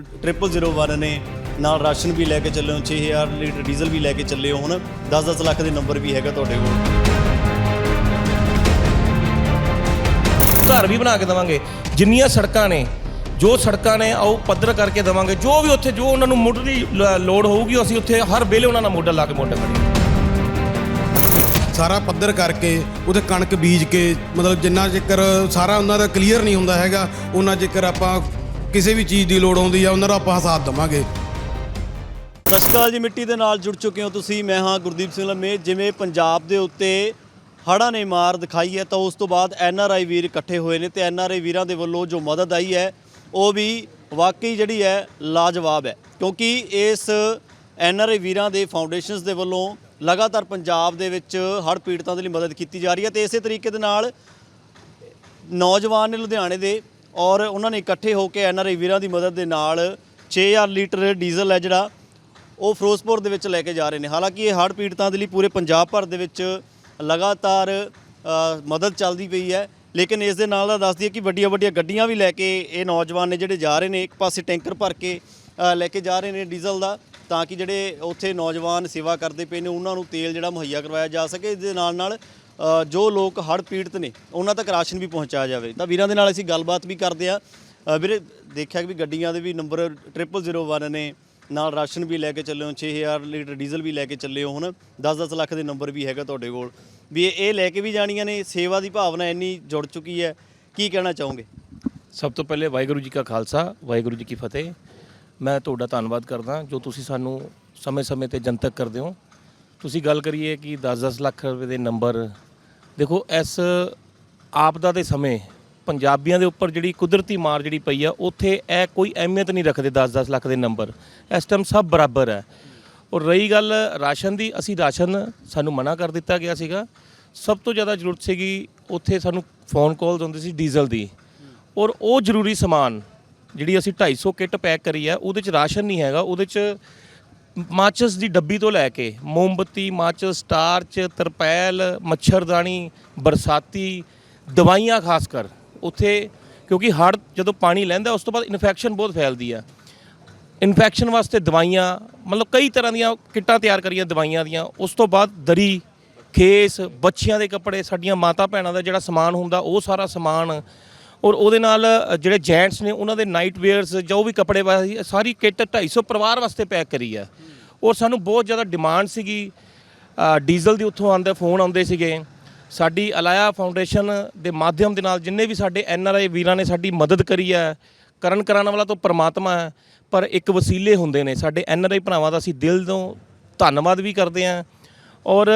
0001 ਨੇ ਨਾਲ ਰਾਸ਼ਨ ਵੀ ਲੈ ਕੇ ਚੱਲੇ ਹੋ 6000 ਲੀਟਰ ਡੀਜ਼ਲ ਵੀ ਲੈ ਕੇ ਚੱਲੇ ਹੋ ਹੁਣ। 10-10 ਲੱਖ ਦੇ ਨੰਬਰ ਵੀ ਹੈਗਾ ਤੁਹਾਡੇ ਕੋਲ। ਘਰ ਵੀ ਬਣਾ ਕੇ ਦੇਵਾਂਗੇ। ਜਿੰਨੀਆਂ ਸੜਕਾਂ ਨੇ ਜੋ ਸੜਕਾਂ ਨੇ ਆਓ ਪੱਧਰ ਕਰਕੇ ਦੇਵਾਂਗੇ। ਜੋ ਵੀ ਉੱਥੇ ਜੋ ਉਹਨਾਂ ਨੂੰ ਮੁੱਢਲੀ ਲ- ਲੋੜ ਹੋਊਗੀ ਅਸੀਂ ਉੱਥੇ ਹਰ ਵੇਲੇ ਉਹਨਾਂ ਨਾਲ ਮੋਢਾ ਲਾ ਕੇ ਮੋਢਾ ਕਰੀਏ। ਸਾਰਾ ਪੱਧਰ ਕਰਕੇ ਉਹਦੇ ਕਣਕ ਬੀਜ ਕੇ ਮਤਲਬ ਜਿੰਨਾ ਚਿਰ ਸਾਰਾ ਉਹਨਾਂ ਦਾ ਕਲੀਅਰ ਨਹੀਂ ਹੁੰਦਾ ਹੈਗਾ ਉਹਨਾਂ ਚਿਰ ਆਪਾਂ ਕਿਸੇ ਵੀ ਚੀਜ਼ ਦੀ ਲੋੜ ਆਉਂਦੀ ਆ, ਉਹਨਾਂ ਦਾ ਆਪਾਂ ਹਿਸਾਬ ਦੇਵਾਂਗੇ। ਸਤਿ ਸ਼੍ਰੀ ਅਕਾਲ ਜੀ, ਮਿੱਟੀ ਦੇ ਨਾਲ ਜੁੜ ਚੁੱਕੇ ਹੋ ਤੁਸੀਂ। ਮੈਂ ਹਾਂ ਗੁਰਦੀਪ ਸਿੰਘ ਲੰਮੇ। ਜਿਵੇਂ ਪੰਜਾਬ ਦੇ ਉੱਤੇ ਹੜ੍ਹਾਂ ਨੇ ਮਾਰ ਦਿਖਾਈ ਹੈ, ਤਾਂ ਉਸ ਤੋਂ ਬਾਅਦ ਐਨ ਆਰ ਆਈ ਵੀਰ ਇਕੱਠੇ ਹੋਏ ਨੇ ਤੇ ਐਨ ਆਰ ਆਈ ਵੀਰਾਂ ਦੇ ਵੱਲੋਂ ਜੋ ਮਦਦ ਆਈ ਹੈ, ਉਹ ਵੀ ਵਾਕਈ ਜਿਹੜੀ ਹੈ ਲਾਜਵਾਬ ਹੈ। ਕਿਉਂਕਿ ਇਸ ਐਨ ਆਰ ਆਈ ਵੀਰਾਂ ਦੇ ਫਾਊਂਡੇਸ਼ਨਸ ਦੇ ਵੱਲੋਂ ਲਗਾਤਾਰ ਪੰਜਾਬ ਦੇ ਵਿੱਚ ਹੜ੍ਹ ਪੀੜਤਾਂ ਦੇ ਲਈ ਮਦਦ ਕੀਤੀ ਜਾ ਰਹੀ ਹੈ ਤੇ ਇਸੇ ਤਰੀਕੇ ਦੇ ਨਾਲ ਨੌਜਵਾਨ ਨੇ ਲੁਧਿਆਣੇ ਦੇ ਔਰ ਉਹਨਾਂ ਨੇ ਇਕੱਠੇ ਹੋ ਕੇ ਐਨਆਰਆਈ ਵੀਰਾਂ ਦੀ ਮਦਦ ਦੇ ਨਾਲ 6000 ਲੀਟਰ ਡੀਜ਼ਲ ਹੈ ਜਿਹੜਾ, ਉਹ ਫਿਰੋਜ਼ਪੁਰ ਦੇ ਵਿੱਚ ਲੈ ਕੇ ਜਾ ਰਹੇ ਨੇ। ਹਾਲਾਂਕਿ ਇਹ ਹੜ੍ਹ ਪੀੜਤਾਂ ਦੇ ਲਈ ਪੂਰੇ ਪੰਜਾਬ ਭਰ ਦੇ ਵਿੱਚ ਲਗਾਤਾਰ ਮਦਦ ਚੱਲਦੀ ਪਈ ਹੈ। ਲੇਕਿਨ ਇਸ ਦੇ ਨਾਲ ਦਾ ਦੱਸਦੀ ਹੈ ਕਿ ਵੱਡੀਆਂ ਵੱਡੀਆਂ ਗੱਡੀਆਂ ਵੀ ਲੈ ਕੇ ਇਹ ਨੌਜਵਾਨ ਨੇ ਜਿਹੜੇ ਜਾ ਰਹੇ ਨੇ, ਇੱਕ ਪਾਸੇ ਟੈਂਕਰ ਭਰ ਕੇ ਲੈ ਕੇ ਜਾ ਰਹੇ ਨੇ ਡੀਜ਼ਲ ਦਾ, ਤਾਂ ਕਿ ਜਿਹੜੇ ਉੱਥੇ ਨੌਜਵਾਨ ਸੇਵਾ ਕਰਦੇ ਪਏ ਨੇ, ਉਹਨਾਂ ਨੂੰ ਤੇਲ ਜਿਹੜਾ ਮੁਹੱਈਆ ਕਰਵਾਇਆ ਜਾ ਸਕੇ। ਇਸ ਦੇ ਨਾਲ ਨਾਲ ਜੋ ਲੋਕ ਹੜ੍ਹ ਪੀੜਤ ਨੇ, ਉਹਨਾਂ ਤੱਕ ਰਾਸ਼ਨ ਵੀ ਪਹੁੰਚਾਇਆ ਜਾਵੇ। ਤਾਂ ਵੀਰਾਂ ਦੇ ਨਾਲ ਅਸੀਂ ਗੱਲਬਾਤ ਵੀ ਕਰਦੇ ਆ ਵੀਰੇ, ਦੇਖਿਆ ਕਿ ਵੀ ਗੱਡੀਆਂ ਦੇ ਵੀ ਨੰਬਰ 0001 ਨੇ, ਨਾਲ ਰਾਸ਼ਨ ਵੀ ਲੈ ਕੇ ਚੱਲੇ ਹੋ 6000 ਲੀਟਰ ਡੀਜ਼ਲ ਵੀ ਲੈ ਕੇ ਚੱਲੇ ਹੋ ਹੁਣ। 10-10 ਲੱਖ ਦੇ ਨੰਬਰ ਵੀ ਹੈਗਾ ਤੁਹਾਡੇ ਕੋਲ। ਵੀ ਇਹ ਲੈ ਕੇ ਵੀ ਜਾਣੀਆਂ ਨੇ, ਸੇਵਾ ਦੀ ਭਾਵਨਾ ਇੰਨੀ ਜੁੜ ਚੁੱਕੀ ਹੈ, ਕੀ ਕਹਿਣਾ ਚਾਹੋਗੇ? ਸਭ ਤੋਂ ਪਹਿਲੇ ਵਾਹਿਗੁਰੂ ਜੀ ਕਾ ਖਾਲਸਾ, ਵਾਹਿਗੁਰੂ ਜੀ ਕੀ ਫਤਿਹ। ਮੈਂ ਤੁਹਾਡਾ ਧੰਨਵਾਦ ਕਰਦਾ, ਜੋ ਤੁਸੀਂ ਸਾਨੂੰ ਸਮੇਂ-ਸਮੇਂ ਤੇ ਜਨਤਕ ਕਰਦੇ ਹੋ। ਤੁਸੀਂ ਗੱਲ ਕਰੀਏ ਕਿ 10-10 ਲੱਖ ਰੁਪਏ ਦੇ ਨੰਬਰ ਦੇਖੋ, ਇਸ ਆਪਦਾ ਦੇ ਸਮੇਂ ਪੰਜਾਬੀਆਂ ਦੇ ਉੱਪਰ ਜਿਹੜੀ ਕੁਦਰਤੀ ਮਾਰ ਜਿਹੜੀ ਪਈ ਆ, ਉੱਥੇ ਇਹ ਕੋਈ ਅਹਿਮੀਅਤ ਨਹੀਂ ਰੱਖਦੇ 10-10 ਲੱਖ ਦੇ ਨੰਬਰ ਇਸ ਟਾਈਮ ਸਭ ਬਰਾਬਰ ਹੈ। ਔਰ ਰਹੀ ਗੱਲ ਰਾਸ਼ਨ ਦੀ, ਅਸੀਂ ਰਾਸ਼ਨ ਸਾਨੂੰ ਮਨਾ ਕਰ ਦਿੱਤਾ ਗਿਆ ਸੀਗਾ। ਸਭ ਤੋਂ ਜ਼ਿਆਦਾ ਜ਼ਰੂਰਤ ਸੀਗੀ ਉੱਥੇ ਸਾਨੂੰ ਫੋਨ ਕਾਲਸ ਹੁੰਦੀ ਸੀ ਡੀਜ਼ਲ ਦੀ। ਔਰ ਉਹ ਜ਼ਰੂਰੀ ਸਮਾਨ ਜਿਹੜੀ ਅਸੀਂ 250 ਕਿੱਟ ਪੈਕ ਕਰੀ ਆ, ਉਹਦੇ ਚ ਰਾਸ਼ਨ ਨਹੀਂ ਹੈਗਾ, ਉਹਦੇ ਚ ਮਾਚਸ ਦੀ ਡੱਬੀ ਤੋਂ ਲੈ ਕੇ ਮੋਮਬੱਤੀ, ਮਾਚਸ ਟਾਰਚ ਤਰਪੈਲ ਮੱਛਰਦਾਨੀ ਬਰਸਾਤੀ, ਦਵਾਈਆਂ ਖਾਸ ਕਰ ਉੱਥੇ, ਕਿਉਂਕਿ ਹੜ੍ਹ ਜਦੋਂ ਪਾਣੀ ਲੈਂਦਾ, ਉਸ ਤੋਂ ਬਾਅਦ ਇਨਫੈਕਸ਼ਨ ਬਹੁਤ ਫੈਲਦੀ ਆ। ਇਨਫੈਕਸ਼ਨ ਵਾਸਤੇ ਦਵਾਈਆਂ, ਮਤਲਬ ਕਈ ਤਰ੍ਹਾਂ ਦੀਆਂ ਕਿੱਟਾਂ ਤਿਆਰ ਕਰੀਆਂ ਦਵਾਈਆਂ ਦੀਆਂ, ਉਸ ਤੋਂ ਬਾਅਦ ਦਰੀ, ਖੇਸ, ਬੱਚਿਆਂ ਦੇ ਕੱਪੜੇ, ਸਾਡੀਆਂ ਮਾਤਾ ਭੈਣਾਂ ਦਾ ਜਿਹੜਾ ਸਮਾਨ ਹੁੰਦਾ, ਉਹ ਸਾਰਾ ਸਮਾਨ ਔਰ ਉਹਦੇ ਨਾਲ ਜਿਹੜੇ ਜੈਂਟਸ ਨੇ, ਉਹਨਾਂ ਦੇ ਨਾਈਟ ਵੇਅਰਸ ਜੋ ਵੀ ਕੱਪੜੇ ਵਾਸਤੇ ਸਾਰੀ ਕਿੱਟ 250 ਪਰਿਵਾਰ ਵਾਸਤੇ ਪੈਕ ਕਰੀ ਆ ਔਰ ਸਾਨੂੰ ਬਹੁਤ ਜ਼ਿਆਦਾ ਡਿਮਾਂਡ ਸੀਗੀ। ਡੀਜ਼ਲ ਦੀ ਉੱਥੋਂ ਆਉਂਦੇ, ਫੋਨ ਆਉਂਦੇ ਸੀਗੇ। ਸਾਡੀ ਅਲਾਇਆ ਫਾਊਂਡੇਸ਼ਨ ਦੇ ਮਾਧਿਅਮ ਦੇ ਨਾਲ ਜਿੰਨੇ ਵੀ ਸਾਡੇ ਐਨ ਆਰ ਆਈ ਵੀਰਾਂ ਨੇ ਸਾਡੀ ਮਦਦ ਕਰੀ ਹੈ, ਕਰਨ ਕਰਾਉਣ ਵਾਲਾ ਤਾਂ ਪਰਮਾਤਮਾ ਹੈ, ਪਰ ਇੱਕ ਵਸੀਲੇ ਹੁੰਦੇ ਨੇ। ਸਾਡੇ ਐਨ ਆਰ ਆਈ ਭਰਾਵਾਂ ਦਾ ਅਸੀਂ ਦਿਲ ਤੋਂ ਧੰਨਵਾਦ ਵੀ ਕਰਦੇ ਹਾਂ। ਔਰ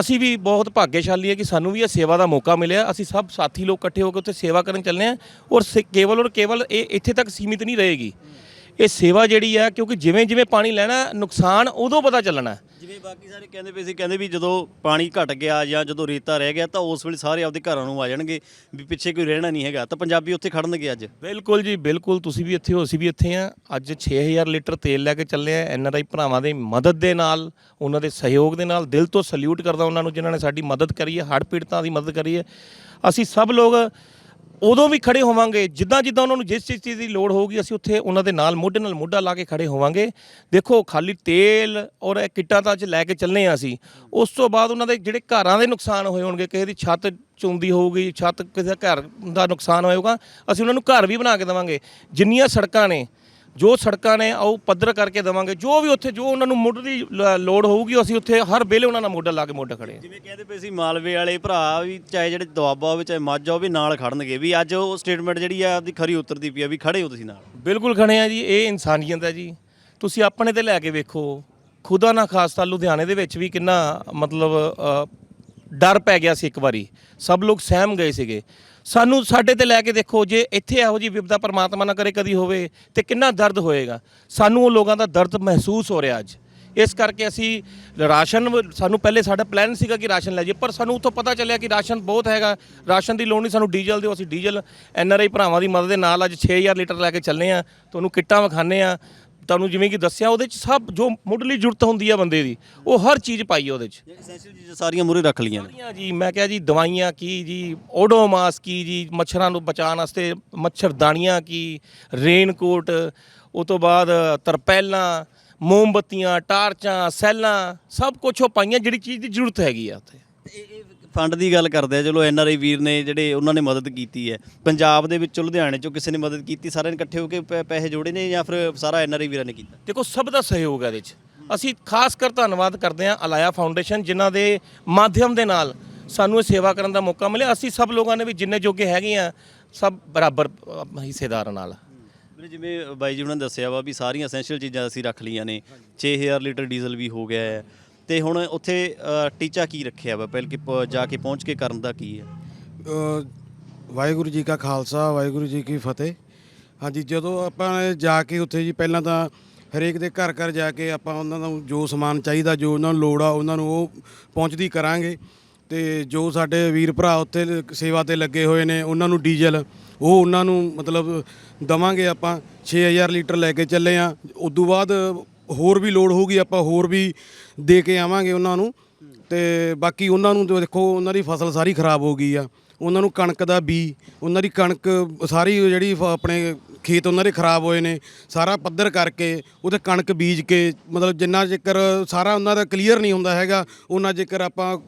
ਅਸੀਂ ਵੀ ਬਹੁਤ ਭਾਗਿਆਸ਼ਾਲੀ ਹੈ ਕਿ ਸਾਨੂੰ ਵੀ ਇਹ ਸੇਵਾ ਦਾ ਮੌਕਾ ਮਿਲਿਆ। ਅਸੀਂ ਸਭ ਸਾਥੀ ਲੋਕ ਇਕੱਠੇ ਹੋ ਕੇ ਉੱਥੇ ਸੇਵਾ ਕਰਨ ਚੱਲੇ ਹਾਂ ਔਰ ਸੇ- ਕੇਵਲ ਔਰ ਕੇਵਲ ਇਹ ਇੱਥੇ ਤੱਕ ਸੀਮਿਤ ਨਹੀਂ ਰਹੇਗੀ। ਇਹ ਸੇਵਾ ਜਿਹੜੀ ਹੈ ਕਿਉਂਕਿ ਜਿਵੇਂ ਜਿਵੇਂ ਪਾਣੀ ਲੈਣਾ, ਨੁਕਸਾਨ ਉਦੋਂ ਪਤਾ ਚੱਲਣਾ। ਜਿਵੇਂ ਬਾਕੀ ਸਾਰੇ ਕਹਿੰਦੇ ਪਏ ਸੀ, ਕਹਿੰਦੇ ਵੀ ਜਦੋਂ ਪਾਣੀ ਘਟ ਗਿਆ ਜਾਂ ਜਦੋਂ ਰੇਤਾ ਰਹਿ ਗਿਆ ਤਾਂ ਉਸ ਵੇਲੇ ਸਾਰੇ ਆਪਦੇ ਘਰਾਂ ਨੂੰ ਆ ਜਾਣਗੇ, ਵੀ ਪਿੱਛੇ ਕੋਈ ਰਹਿਣਾ ਨਹੀਂ ਹੈਗਾ। ਤਾਂ ਪੰਜਾਬੀ ਉੱਥੇ ਖੜਨਗੇ ਅੱਜ? ਬਿਲਕੁਲ ਜੀ, ਬਿਲਕੁਲ। ਤੁਸੀਂ ਵੀ ਇੱਥੇ ਹੋ, ਅਸੀਂ ਵੀ ਇੱਥੇ ਆ ਅੱਜ 6000 ਲੀਟਰ ਤੇਲ ਲੈ ਕੇ ਚੱਲੇ ਆ। ਐਨ ਆਰ ਆਈ ਭਰਾਵਾਂ ਦੀ ਮਦਦ ਦੇ ਨਾਲ, ਉਹਨਾਂ ਦੇ ਸਹਿਯੋਗ ਦੇ ਨਾਲ, ਦਿਲ ਤੋਂ ਸਲੂਟ ਕਰਦਾ ਉਹਨਾਂ ਨੂੰ, ਜਿਨ੍ਹਾਂ ਨੇ ਸਾਡੀ ਮਦਦ ਕਰੀ ਹੈ, ਹੜ੍ਹ ਪੀੜਤਾਂ ਦੀ ਮਦਦ ਕਰੀ ਹੈ। ਅਸੀਂ ਸਭ ਲੋਕ ਉਦੋਂ ਵੀ ਖੜੇ ਹੋਵਾਂਗੇ। ਜਿੱਦਾਂ ਜਿੱਦਾਂ ਉਹਨਾਂ ਨੂੰ ਜਿਸ ਜਿਸ ਚੀਜ਼ ਦੀ ਲੋੜ ਹੋਊਗੀ, ਅਸੀਂ ਉੱਥੇ ਉਹਨਾਂ ਦੇ ਨਾਲ ਮੋਢੇ ਨਾਲ ਮੋਢਾ ਲਾ ਕੇ ਖੜੇ ਹੋਵਾਂਗੇ। ਦੇਖੋ, ਖਾਲੀ ਤੇਲ ਔਰ ਇਹ ਕਿੱਟਾਂ ਤਾਂ ਅੱਜ ਲੈ ਕੇ ਚੱਲਨੇ ਆ ਅਸੀਂ। ਉਸ ਤੋਂ ਬਾਅਦ ਉਹਨਾਂ ਦੇ ਜਿਹੜੇ ਘਰਾਂ ਦੇ ਨੁਕਸਾਨ ਹੋਏ ਹੋਣਗੇ, ਕਿਸੇ ਦੀ ਛੱਤ ਚੁੰਦੀ ਹੋਊਗੀ, ਛੱਤ ਕਿਸੇ ਘਰ ਦਾ ਨੁਕਸਾਨ ਹੋਏਗਾ, ਅਸੀਂ ਉਹਨਾਂ ਨੂੰ ਘਰ ਵੀ ਬਣਾ ਕੇ ਦੇਵਾਂਗੇ। ਜਿੰਨੀਆਂ ਸੜਕਾਂ ਨੇ ਜੋ ਸੜਕਾਂ ਨੇ ਉਹ ਪੱਧਰ ਕਰਕੇ ਦੇਵਾਂਗੇ ਜੋ ਵੀ ਉੱਥੇ ਜੋ ਉਹਨਾਂ ਨੂੰ ਮੁੱਢਲੀ ਲ- ਲੋੜ ਹੋਊਗੀ ਅਸੀਂ ਉੱਥੇ ਹਰ ਵੇਲੇ ਉਹਨਾਂ ਨਾਲ ਮੋਢਾ ਲਾ ਕੇ ਮੋਢਾ ਖੜੇ ਹਾਂ। ਜਿਵੇਂ ਕਹਿੰਦੇ ਪਏ ਸੀ ਮਾਲਵੇ ਵਾਲੇ ਭਰਾ ਵੀ ਚਾਹੇ ਜਿਹੜੇ ਦੁਆਬਾ ਹੋਵੇ ਚਾਹੇ ਮਾਝਾ ਹੋਵੇ ਨਾਲ ਖੜਨਗੇ ਵੀ ਅੱਜ ਉਹ ਸਟੇਟਮੈਂਟ ਜਿਹੜੀ ਆ ਆਪਦੀ ਖਰੀ ਉਤਰਦੀ ਪਈ ਆ ਵੀ ਖੜੇ ਹੋ ਤੁਸੀਂ ਨਾਲ। ਬਿਲਕੁਲ ਖੜੇ ਆ ਜੀ ਇਹ ਇਨਸਾਨੀਅਤ ਹੈ ਜੀ। ਤੁਸੀਂ ਆਪਣੇ ਤੇ ਲੈ ਕੇ ਵੇਖੋ ਖੁਦਾ ਨਾ ਖਾਸਤਾ ਲੁਧਿਆਣੇ ਦੇ ਵਿੱਚ ਵੀ ਕਿੰਨਾ ਮਤਲਬ ਅ, ਡਰ ਪੈ ਗਿਆ ਸੀ ਇੱਕ ਵਾਰੀ। ਸਭ ਲੋਕ ਸਹਿਮ ਗਏ ਸੀਗੇ। ਸਾਨੂੰ ਸਾਡੇ ਤੇ ਲੈ ਕੇ ਦੇਖੋ ਜੇ ਇੱਥੇ ਇਹੋ ਜੀ ਵਿਪਤਾ ਪਰਮਾਤਮਾ ਨਾ ਕਰੇ ਕਦੀ ਹੋਵੇ ਤੇ ਕਿੰਨਾ ਦਰਦ ਹੋਏਗਾ। ਸਾਨੂੰ ਉਹ ਲੋਕਾਂ ਦਾ ਦਰਦ ਮਹਿਸੂਸ ਹੋ ਰਿਹਾ ਅੱਜ। ਇਸ ਕਰਕੇ ਅਸੀਂ ਰਾਸ਼ਨ ਸਾਨੂੰ ਪਹਿਲੇ ਸਾਡਾ ਪਲਾਨ ਸੀਗਾ ਕਿ ਰਾਸ਼ਨ ਲੈ ਜਾਈਏ, ਪਰ ਸਾਨੂੰ ਉੱਥੋਂ ਪਤਾ ਚੱਲਿਆ ਕਿ ਰਾਸ਼ਨ ਬਹੁਤ ਹੈਗਾ। ਰਾਸ਼ਨ ਦੀ ਲੋੜ ਨਹੀਂ, ਸਾਨੂੰ ਡੀਜ਼ਲ ਦਿਓ, ਅਸੀਂ ਡੀਜ਼ਲ, ਐਨ ਆਰ ਆਈ ਭਰਾਵਾਂ ਦੀ ਮਦਦ ਦੇ ਨਾਲ ਅੱਜ 6000 ਲੀਟਰ ਲੈ ਕੇ ਚੱਲੇ ਆ ਤੁਹਾਨੂੰ ਕਿੱਟਾਂ ਵਿਖਾਣੇ ਆ ਤੁਹਾਨੂੰ ਜਿਵੇਂ ਕਿ ਦੱਸਿਆ ਉਹਦੇ ਚ ਸਭ ਜੋ ਮੁੱਢਲੀ ਜ਼ਰੂਰਤ ਹੁੰਦੀ ਆ ਬੰਦੇ ਦੀ ਉਹ ਹਰ ਚੀਜ਼ ਪਾਈ ਆ ਉਹਦੇ ਚ। ਐਸੈਂਸ਼ੀਅਲ ਚੀਜ਼ਾਂ ਸਾਰੀਆਂ ਮੂਰੇ ਰੱਖ ਲਈਆਂ ਨੇ। ਸਾਰੀਆਂ ਜੀ ਮੈਂ ਕਿਹਾ ਜੀ ਦਵਾਈਆਂ ਕੀ ਜੀ ਓਡੋਮਾਸ ਕੀ ਜੀ ਮੱਛਰਾਂ ਨੂੰ ਬਚਾਉਣ ਵਾਸਤੇ ਮੱਛਰਦਾਨੀਆਂ ਕੀ ਰੇਨਕੋਟ ਉਹ ਤੋਂ ਬਾਅਦ ਤਰਪੈਲਾਂ ਮੋਮਬੱਤੀਆਂ ਟਾਰਚਾਂ ਸੈੱਲਾਂ ਸਭ ਕੁਝ ਉਹ ਪਾਈਆਂ ਜਿਹੜੀ ਚੀਜ਼ ਦੀ ਜ਼ਰੂਰਤ ਹੈਗੀ ਆ ਉੱਥੇ। ਫੰਡ ਦੀ ਗੱਲ ਕਰਦੇ ਆ ਚਲੋ ਐਨਆਰਆਈ ਵੀਰ ਨੇ ਜਿਹੜੇ ਉਹਨਾਂ ਨੇ ਮਦਦ ਕੀਤੀ ਹੈ। ਪੰਜਾਬ ਦੇ ਵਿੱਚੋਂ ਲੁਧਿਆਣੇ ਚੋਂ ਕਿਸੇ ਨੇ ਮਦਦ ਕੀਤੀ ਸਾਰਿਆਂ ਨੇ ਇਕੱਠੇ ਹੋ ਕੇ ਪੈ- ਪੈਸੇ ਜੋੜੇ ਨੇ ਜਾਂ ਫਿਰ ਸਾਰਾ ਐਨਆਰਆਈ ਵੀਰਾਂ ਨੇ ਕੀਤਾ? ਦੇਖੋ ਸਭ ਦਾ ਸਹਿਯੋਗ ਹੈ ਇਹਦੇ 'ਚ ਅਸੀਂ ਖਾਸ ਕਰ ਧੰਨਵਾਦ ਕਰਦੇ ਹਾਂ ਅਲਾਇਆ ਫਾਊਂਡੇਸ਼ਨ ਜਿਨ੍ਹਾਂ ਦੇ ਮਾਧਿਅਮ ਦੇ ਨਾਲ ਸਾਨੂੰ ਇਹ ਸੇਵਾ ਕਰਨ ਦਾ ਮੌਕਾ ਮਿਲਿਆ। ਅਸੀਂ ਸਭ ਲੋਕਾਂ ਨੇ ਵੀ ਜਿੰਨੇ ਜੋਗੇ ਹੈਗੇ ਆ ਸਭ ਬਰਾਬਰ ਅਹ, ਹਿੱਸੇਦਾਰਾਂ ਨਾਲ। ਵੀਰੇ ਜਿਵੇਂ ਬਾਈ ਜੀ ਉਹਨਾਂ ਨੇ ਦੱਸਿਆ ਵਾ ਵੀ ਸਾਰੀਆਂ ਐਸੈਂਸ਼ੀਅਲ ਚੀਜ਼ਾਂ ਅਸੀਂ ਰੱਖ ਲਈਆਂ ਨੇ। 6000 ਲੀਟਰ ਡੀਜ਼ਲ ਵੀ ਹੋ ਗਿਆ ਹੈ। ਤੇ ਹੁਣ ਉੱਥੇ ਟੀਚਾ ਕੀ ਰੱਖਿਆ ਵਾ? ਪਹਿਲ ਕਿ ਪ- ਜਾ ਕੇ ਪਹੁੰਚ ਕੇ ਕਰਨ ਦਾ ਕੀ ਹੈ? ਅ, ਵਾਹਿਗੁਰੂ ਜੀ ਕਾ ਖਾਲਸਾ ਵਾਹਿਗੁਰੂ ਜੀ ਕੀ ਫਤਿਹ। ਹਾਂਜੀ ਜਦੋਂ ਆਪਾਂ ਜਾ ਕੇ ਉੱਥੇ ਜੀ ਪਹਿਲਾਂ ਤਾਂ ਹਰੇਕ ਦੇ ਘਰ ਘਰ ਜਾ ਕੇ ਆਪਾਂ ਉਹਨਾਂ ਨੂੰ ਜੋ ਸਮਾਨ ਚਾਹੀਦਾ ਜੋ ਉਹਨਾਂ ਨੂੰ ਲੋੜ ਆ ਉਹਨਾਂ ਨੂੰ ਉਹ ਪਹੁੰਚਦੀ ਕਰਾਂਗੇ। ਤੇ ਜੋ ਸਾਡੇ ਵੀਰ ਭਰਾ ਉੱਥੇ ਲ- ਸੇਵਾ ਤੇ ਲੱਗੇ ਹੋਏ ਨੇ ਉਹਨਾਂ ਨੂੰ ਡੀਜ਼ਲ ਉਹ ਉਹਨਾਂ ਨੂੰ ਮਤਲਬ ਦਵਾਂਗੇ ਆਪਾਂ। 6000 ਲੀਟਰ ਲੈ ਕੇ ਚੱਲੇ ਆ। ਉਦੋਂ ਬਾਅਦ ਹੋਰ ਵੀ ਲੋੜ ਹੋਊਗੀ, ਆਪਾਂ ਹੋਰ ਵੀ ਦੇ ਕੇ ਆਵਾਂਗੇ ਉਹਨਾਂ ਨੂੰ। ਤੇ ਬਾਕੀ ਉਹਨਾਂ ਨੂੰ ਦੇਖੋ, ਉਹਨਾਂ ਦੀ ਫਸਲ ਸਾਰੀ ਖਰਾਬ ਹੋ ਗਈ ਆ। ਉਹਨਾਂ ਨੂੰ ਕਣਕ ਦਾ ਬੀ ਉਹਨਾਂ ਦੀ ਕਣਕ ਸਾਰੀ ਜਿਹੜੀ ਫ- ਆਪਣੇ ਖੇਤ ਉਹਨਾਂ ਦੇ ਖਰਾਬ ਹੋਏ ਨੇ, ਸਾਰਾ ਪੱਧਰ ਕਰਕੇ ਉਹਦੇ ਕਣਕ ਬੀਜ ਕੇ, ਮਤਲਬ ਜਿੰਨਾ ਚਿਕਰ ਸਾਰਾ ਉਹਨਾਂ ਦਾ ਕਲੀਅਰ ਨਹੀਂ ਹੁੰਦਾ ਹੈਗਾ, ਉਹਨਾਂ ਚਿਕਰ ਆਪਾਂ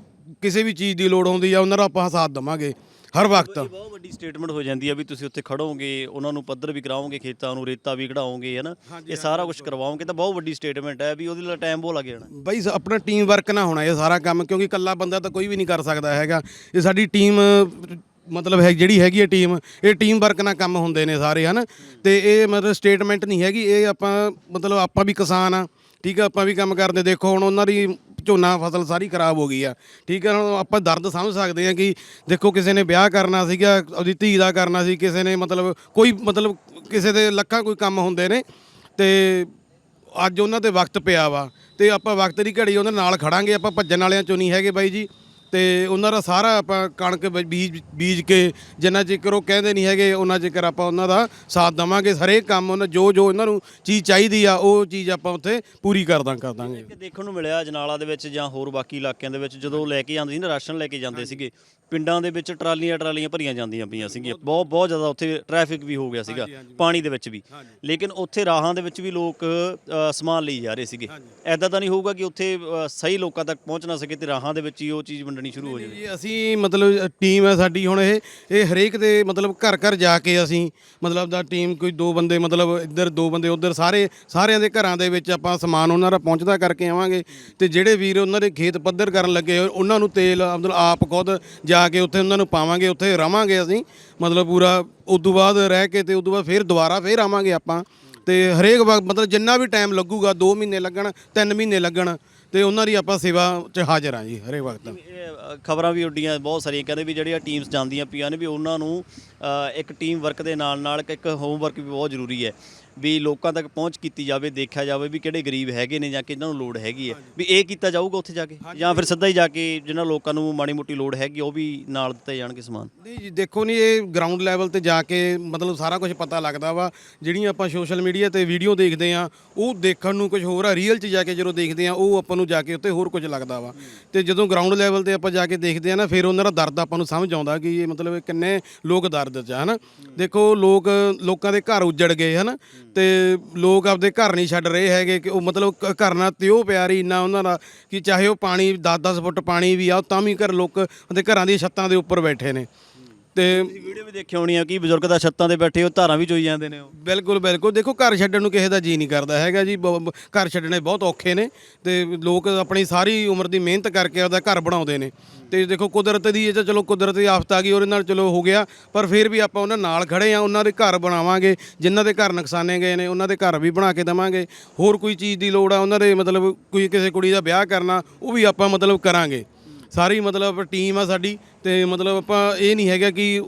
ਕਿਸੇ ਵੀ ਚੀਜ਼ ਦੀ ਲੋੜ ਹੁੰਦੀ ਆ, ਉਹਨਾਂ ਦਾ ਆਪਾਂ ਸਾਥ ਦਵਾਂਗੇ। ਹਰ ਵਕਤ। ਬਹੁਤ ਵੱਡੀ ਸਟੇਟਮੈਂਟ ਹੋ ਜਾਂਦੀ ਹੈ ਵੀ ਤੁਸੀਂ ਉੱਥੇ ਖੜੋਗੇ ਉਹਨਾਂ ਨੂੰ ਪੱਧਰ ਵੀ ਕਰਾਓਗੇ ਖੇਤਾਂ ਨੂੰ ਰੇਤਾ ਵੀ ਕਢਾਓਗੇ ਹੈ ਨਾ ਇਹ ਸਾਰਾ ਕੁਝ ਕਰਵਾਓਗੇ ਤਾਂ ਬਹੁਤ ਵੱਡੀ ਸਟੇਟਮੈਂਟ ਹੈ ਵੀ ਉਹਦੇ ਲਈ ਟਾਈਮ ਬਹੁਤ ਲੱਗ ਜਾਣਾ। ਬਈ ਸ- ਆਪਣਾ ਟੀਮ ਵਰਕ ਨਾ ਹੋਣਾ ਇਹ ਸਾਰਾ ਕੰਮ ਕਿਉਂਕਿ ਇਕੱਲਾ ਬੰਦਾ ਤਾਂ ਕੋਈ ਵੀ ਨਹੀਂ ਕਰ ਸਕਦਾ ਹੈਗਾ। ਇਹ ਸਾਡੀ ਟੀਮ ਮਤਲਬ ਹੈ ਜਿਹੜੀ ਹੈਗੀ ਹੈ ਟੀਮ ਇਹ ਟੀਮ ਵਰਕ ਨਾਲ ਕੰਮ ਹੁੰਦੇ ਨੇ ਸਾਰੇ ਹਨ? ਤੇ ਇਹ ਮਤਲਬ ਸਟੇਟਮੈਂਟ ਨਹੀਂ ਹੈਗੀ ਇਹ ਆਪਾਂ ਮਤਲਬ ਆਪਾਂ ਵੀ ਕਿਸਾਨ ਆ ਠੀਕ ਆ ਆਪਾਂ ਵੀ ਕੰਮ ਕਰਦੇ ਦੇਖੋ ਹੁਣ ਉਹਨਾਂ ਦੀ ਝੋਨਾ ਫਸਲ ਸਾਰੀ ਖਰਾਬ ਹੋ ਗਈ ਆ। ਠੀਕ ਹੈ ਹੁਣ ਆਪਾਂ ਦਰਦ ਸਮਝ ਸਕਦੇ ਆ ਕਿ ਦੇਖੋ ਕਿਸੇ ਨੇ ਵਿਆਹ ਕਰਨਾ ਸੀਗਾ, ਉਹਦੀ ਧੀ ਦਾ ਕਰਨਾ ਸੀ, ਕਿਸੇ ਨੇ ਮਤਲਬ ਕੋਈ ਮਤਲਬ ਕਿਸੇ ਦੇ ਲੱਖਾਂ ਕੋਈ ਕੰਮ ਹੁੰਦੇ ਨੇ ਤੇ ਅੱਜ ਉਹਨਾਂ ਤੇ ਵਕਤ ਪਿਆ ਵਾ ਤੇ ਆਪਾਂ ਵਕਤ ਦੀ ਘੜੀ ਉਹਨਾਂ ਨਾਲ ਖੜਾਂਗੇ, ਆਪਾਂ ਭੱਜਣ ਵਾਲਿਆਂ ਚੋਂ ਨਹੀਂ ਹੈਗੇ ਬਾਈ ਜੀ। ਤੇ ਉਹਨਾਂ ਦਾ ਸਾਰਾ ਆਪਾਂ ਕਣਕ ਬੀਜ ਬੀਜ ਕੇ ਜਿੰਨਾ ਚਿਕਰ ਉਹ ਕਹਿੰਦੇ ਨਹੀਂ ਹੈਗੇ ਉਹਨਾਂ ਚਿਕਰ ਆਪਾਂ ਉਹਨਾਂ ਦਾ ਸਾਥ ਦਵਾਂਗੇ। ਹਰੇਕ ਕੰਮ ਉਹਨਾਂ ਜੋ ਜੋ ਇਹਨਾਂ ਨੂੰ ਚੀਜ਼ ਚਾਹੀਦੀ ਆ ਉਹ ਚੀਜ਼ ਆਪਾਂ ਉੱਥੇ ਪੂਰੀ ਕਰਦਾਂ ਕਰ ਦਾਂਗੇ। ਕਿ ਦੇਖਣ ਨੂੰ ਮਿਲਿਆ ਜਨਾਲਾ ਦੇ ਵਿੱਚ ਜਾਂ ਹੋਰ ਬਾਕੀ ਇਲਾਕਿਆਂ ਦੇ ਵਿੱਚ ਜਦੋਂ ਲੈ ਕੇ ਜਾਂਦੇ ਸੀ ਨਾ ਰਾਸ਼ਨ ਲੈ ਕੇ ਜਾਂਦੇ ਸੀਗੇ। ਪਿੰਡਾਂ ਦੇ ਵਿੱਚ ਟਰਾਲੀਆਂ ਟਰਾਲੀਆਂ ਭਰੀਆਂ ਜਾਂਦੀਆਂ ਪਈਆਂ ਸੀਗੀਆਂ। ਬਹੁਤ ਬਹੁਤ ਜ਼ਿਆਦਾ ਉੱਥੇ ਟ੍ਰੈਫਿਕ ਵੀ ਹੋ ਗਿਆ ਸੀਗਾ ਪਾਣੀ ਦੇ ਵਿੱਚ ਵੀ। ਲੇਕਿਨ ਉੱਥੇ ਰਾਹਾਂ ਦੇ ਵਿੱਚ ਵੀ ਲੋਕ ਅ, ਸਮਾਨ ਲਈ ਜਾ ਰਹੇ ਸੀਗੇ। ਐਦਾਂ ਤਾਂ ਨਹੀਂ ਹੋਊਗਾ ਕਿ ਉੱਥੇ ਅ, ਸਹੀ ਲੋਕਾਂ ਤੱਕ ਪਹੁੰਚ ਨਾ ਸਕੇ ਤੇ ਰਾਹਾਂ ਦੇ ਵਿੱਚ ਹੀ ਉਹ ਚੀਜ਼ ਵੰਡਣੀ ਸ਼ੁਰੂ ਹੋ ਜਾਵੇ। ਜੀ ਅਸੀਂ ਮਤਲਬ ਟੀਮ ਹੈ ਸਾਡੀ ਹੁਣ ਇਹ ਇਹ ਹਰੇਕ ਦੇ ਮਤਲਬ ਘਰ ਘਰ ਜਾ ਕੇ ਅਸੀਂ ਮਤਲਬ ਦਾ ਟੀਮ ਕੋਈ ਦੋ ਬੰਦੇ ਮਤਲਬ ਇੱਧਰ ਦੋ ਬੰਦੇ ਉੱਧਰ ਸਾਰੇ ਸਾਰਿਆਂ ਦੇ ਘਰਾਂ ਦੇ ਵਿੱਚ ਆਪਾਂ ਸਮਾਨ ਉਹਨਾਂ ਦਾ ਪਹੁੰਚਦਾ ਕਰਕੇ ਆਵਾਂਗੇ। ਤੇ ਜਿਹੜੇ ਵੀਰ ਉਹਨਾਂ ਦੇ ਖੇਤ ਪੱਧਰ ਕਰਨ ਲੱਗੇ ਹੋਏ, ਉਹਨਾਂ ਨੂੰ ਤੇਲ ਮਤਲਬ ਆਪ ਖੁਦ ਜਾ ਜਾ ਕੇ ਉੱਥੇ ਉਹਨਾਂ ਨੂੰ ਪਾਵਾਂਗੇ, ਉੱਥੇ ਰਵਾਂਗੇ ਅਸੀਂ। ਮਤਲਬ ਪੂਰਾ ਉਦੋਂ ਬਾਅਦ ਰਹਿ ਕੇ ਤੇ ਉਦੋਂ ਬਾਅਦ ਫਿਰ ਦੁਬਾਰਾ ਫਿਰ ਆਵਾਂਗੇ ਆਪਾਂ। ਤੇ ਹਰੇਕ ਵਕਤ ਮਤਲਬ ਜਿੰਨਾ ਵੀ ਟਾਈਮ ਲੱਗੂਗਾ 2 ਮਹੀਨੇ ਲੱਗਣ 3 ਮਹੀਨੇ ਲੱਗਣ, ਤੇ ਉਹਨਾਂ ਦੀ ਆਪਾਂ ਸੇਵਾ 'ਚ ਹਾਜ਼ਰ ਹਾਂ ਜੀ, ਹਰੇਕ ਵਕਤ। ਖਬਰਾਂ ਵੀ ਉੱਡੀਆਂ ਬਹੁਤ ਸਾਰੀਆਂ, ਕਹਿੰਦੇ ਵੀ ਜਿਹੜੀਆਂ ਟੀਮਸ ਜਾਂਦੀਆਂ ਪਈਆਂ ਨੇ ਵੀ ਉਹਨਾਂ ਨੂੰ ਇੱਕ ਟੀਮ ਵਰਕ ਦੇ ਨਾਲ ਨਾਲ ਇੱਕ ਹੋਮਵਰਕ ਵੀ ਬਹੁਤ ਜ਼ਰੂਰੀ ਹੈ। ਵੀ ਲੋਕਾਂ ਤੱਕ ਪਹੁੰਚ ਕੀਤੀ ਜਾਵੇ ਦੇਖਿਆ ਜਾਵੇ ਵੀ ਕਿਹੜੇ ਗਰੀਬ ਹੈਗੇ ਨੇ ਜਾਂ ਕਿਹਨਾਂ ਨੂੰ ਲੋੜ ਹੈਗੀ ਹੈ। ਵੀ ਇਹ ਕੀਤਾ ਜਾਊਗਾ ਉੱਥੇ ਜਾ ਕੇ? ਜਾਂ ਫਿਰ ਸਿੱਧਾ ਹੀ ਜਾ ਕੇ ਜਿਹਨਾਂ ਲੋਕਾਂ ਨੂੰ ਮਾੜੀ ਮੋਟੀ ਲੋੜ ਹੈਗੀ ਉਹ ਵੀ ਨਾਲ ਦਿੱਤੇ ਜਾਣਗੇ ਸਮਾਨ? ਨਹੀਂ ਜੀ ਦੇਖੋ ਨਹੀਂ ਇਹ ਗਰਾਊਂਡ ਲੈਵਲ ਤੇ ਜਾ ਕੇ ਮਤਲਬ ਸਾਰਾ ਕੁਝ ਪਤਾ ਲੱਗਦਾ ਵਾ। ਜਿਹੜੀਆਂ ਆਪਾਂ ਸੋਸ਼ਲ ਮੀਡੀਆ ਤੇ ਵੀਡੀਓ ਦੇਖਦੇ ਆ ਉਹ ਦੇਖਣ ਨੂੰ ਕੁਝ ਹੋਰ ਆ ਰੀਅਲ 'ਚ ਜਾ ਕੇ ਜਦੋਂ ਦੇਖਦੇ ਆ ਉਹ ਆਪਾਂ ਨੂੰ ਜਾ ਕੇ ਉੱਤੇ ਹੋਰ ਕੁਝ ਲੱਗਦਾ ਵਾ। ਤੇ ਜਦੋਂ ਗਰਾਊਂਡ ਲੈਵਲ ਤੇ ਆਪਾਂ ਜਾ ਕੇ ਦੇਖਦੇ ਆ ਨਾ ਫਿਰ ਉਹਨਾਂ ਦਾ ਦਰਦ ਆਪਾਂ ਨੂੰ ਸਮਝ ਆਉਂਦਾ ਕਿ ਇਹ ਮਤਲਬ ਕਿੰਨੇ ਲੋਕ ਦਰਦ 'ਚ ਆ ਹਨਾ? ਦੇਖੋ ਲੋਕ ਲੋਕਾਂ ਦੇ ਘਰ ਉੱਜੜ ਗਏ ਹਨਾ? ਤੇ ਲੋਕ ਆਪਦੇ ਘਰ ਨਹੀਂ ਛੱਡ ਰਹੇ ਹੈਗੇ ਕਿ ਉਹ ਮਤਲਬ ਕ- ਘਰ ਨਾਲ ਤਿਉ ਪਿਆਰੀ ਇੰਨਾ ਉਹਨਾਂ ਦਾ ਕਿ ਚਾਹੇ ਉਹ ਪਾਣੀ 10-10 ਫੁੱਟ ਪਾਣੀ ਵੀ ਆ, ਉਹ ਤਾਂ ਵੀ ਘਰ ਲੋਕ ਉਹਦੇ ਘਰਾਂ ਦੀ ਛੱਤਾਂ ਦੇ ਉੱਪਰ ਬੈਠੇ ਨੇ। ਤੇ ਵੀਡੀਓ ਵੀ ਦੇਖੀ ਹੋਣੀ ਆ ਕਿ ਬਜ਼ੁਰਗ ਦਾ ਛੱਤਾਂ ਤੇ ਬੈਠੇ ਉਹ ਧਾਰਾਂ ਵੀ ਚੋਈ ਜਾਂਦੇ ਨੇ ਉਹ। ਬਿਲਕੁਲ ਬਿਲਕੁਲ। ਦੇਖੋ ਘਰ ਛੱਡਣ ਨੂੰ ਕਿਸੇ ਦਾ ਜੀ ਨਹੀਂ ਕਰਦਾ ਹੈਗਾ ਜੀ। ਬ- ਬ- ਘਰ ਛੱਡਣੇ ਬਹੁਤ ਔਖੇ ਨੇ ਤੇ ਲੋਕ ਆਪਣੀ ਸਾਰੀ ਉਮਰ ਦੀ ਮਿਹਨਤ ਕਰਕੇ ਆਪਦਾ ਘਰ ਬਣਾਉਂਦੇ ਨੇ। ਤੇ ਦੇਖੋ ਕੁਦਰਤ ਦੀ ਇਹ ਤਾਂ ਚਲੋ ਕੁਦਰਤੀ ਆਫਤ ਆ ਗਈ ਉਹਦੇ ਨਾਲ ਚਲੋ ਹੋ ਗਿਆ। ਪਰ ਫਿਰ ਵੀ ਆਪਾਂ ਉਹਨਾਂ ਨਾਲ ਖੜੇ ਆ ਉਹਨਾਂ ਦੇ ਘਰ ਬਣਾਵਾਂਗੇ ਜਿਨ੍ਹਾਂ ਦੇ ਘਰ ਨੁਕਸਾਨੇ ਗਏ ਨੇ ਉਹਨਾਂ ਦੇ ਘਰ ਵੀ ਬਣਾ ਕੇ ਦੇਵਾਂਗੇ। ਹੋਰ ਕੋਈ ਚੀਜ਼ ਦੀ ਲੋੜ ਆ ਉਹਨਾਂ ਦੇ ਮਤਲਬ ਕੋਈ ਕਿਸੇ ਕੁੜੀ ਦਾ ਵਿਆਹ ਕਰਨਾ ਉਹ ਵੀ ਆਪਾਂ ਮਤਲਬ ਕਰਾਂਗੇ। ਸਾਰੀ ਮਤਲਬ ਟੀਮ ਆ ਸਾਡੀ ਤੇ ਮਤਲਬ ਆਪਾਂ ਇਹ ਨਹੀਂ ਹੈਗਾ ਕਿ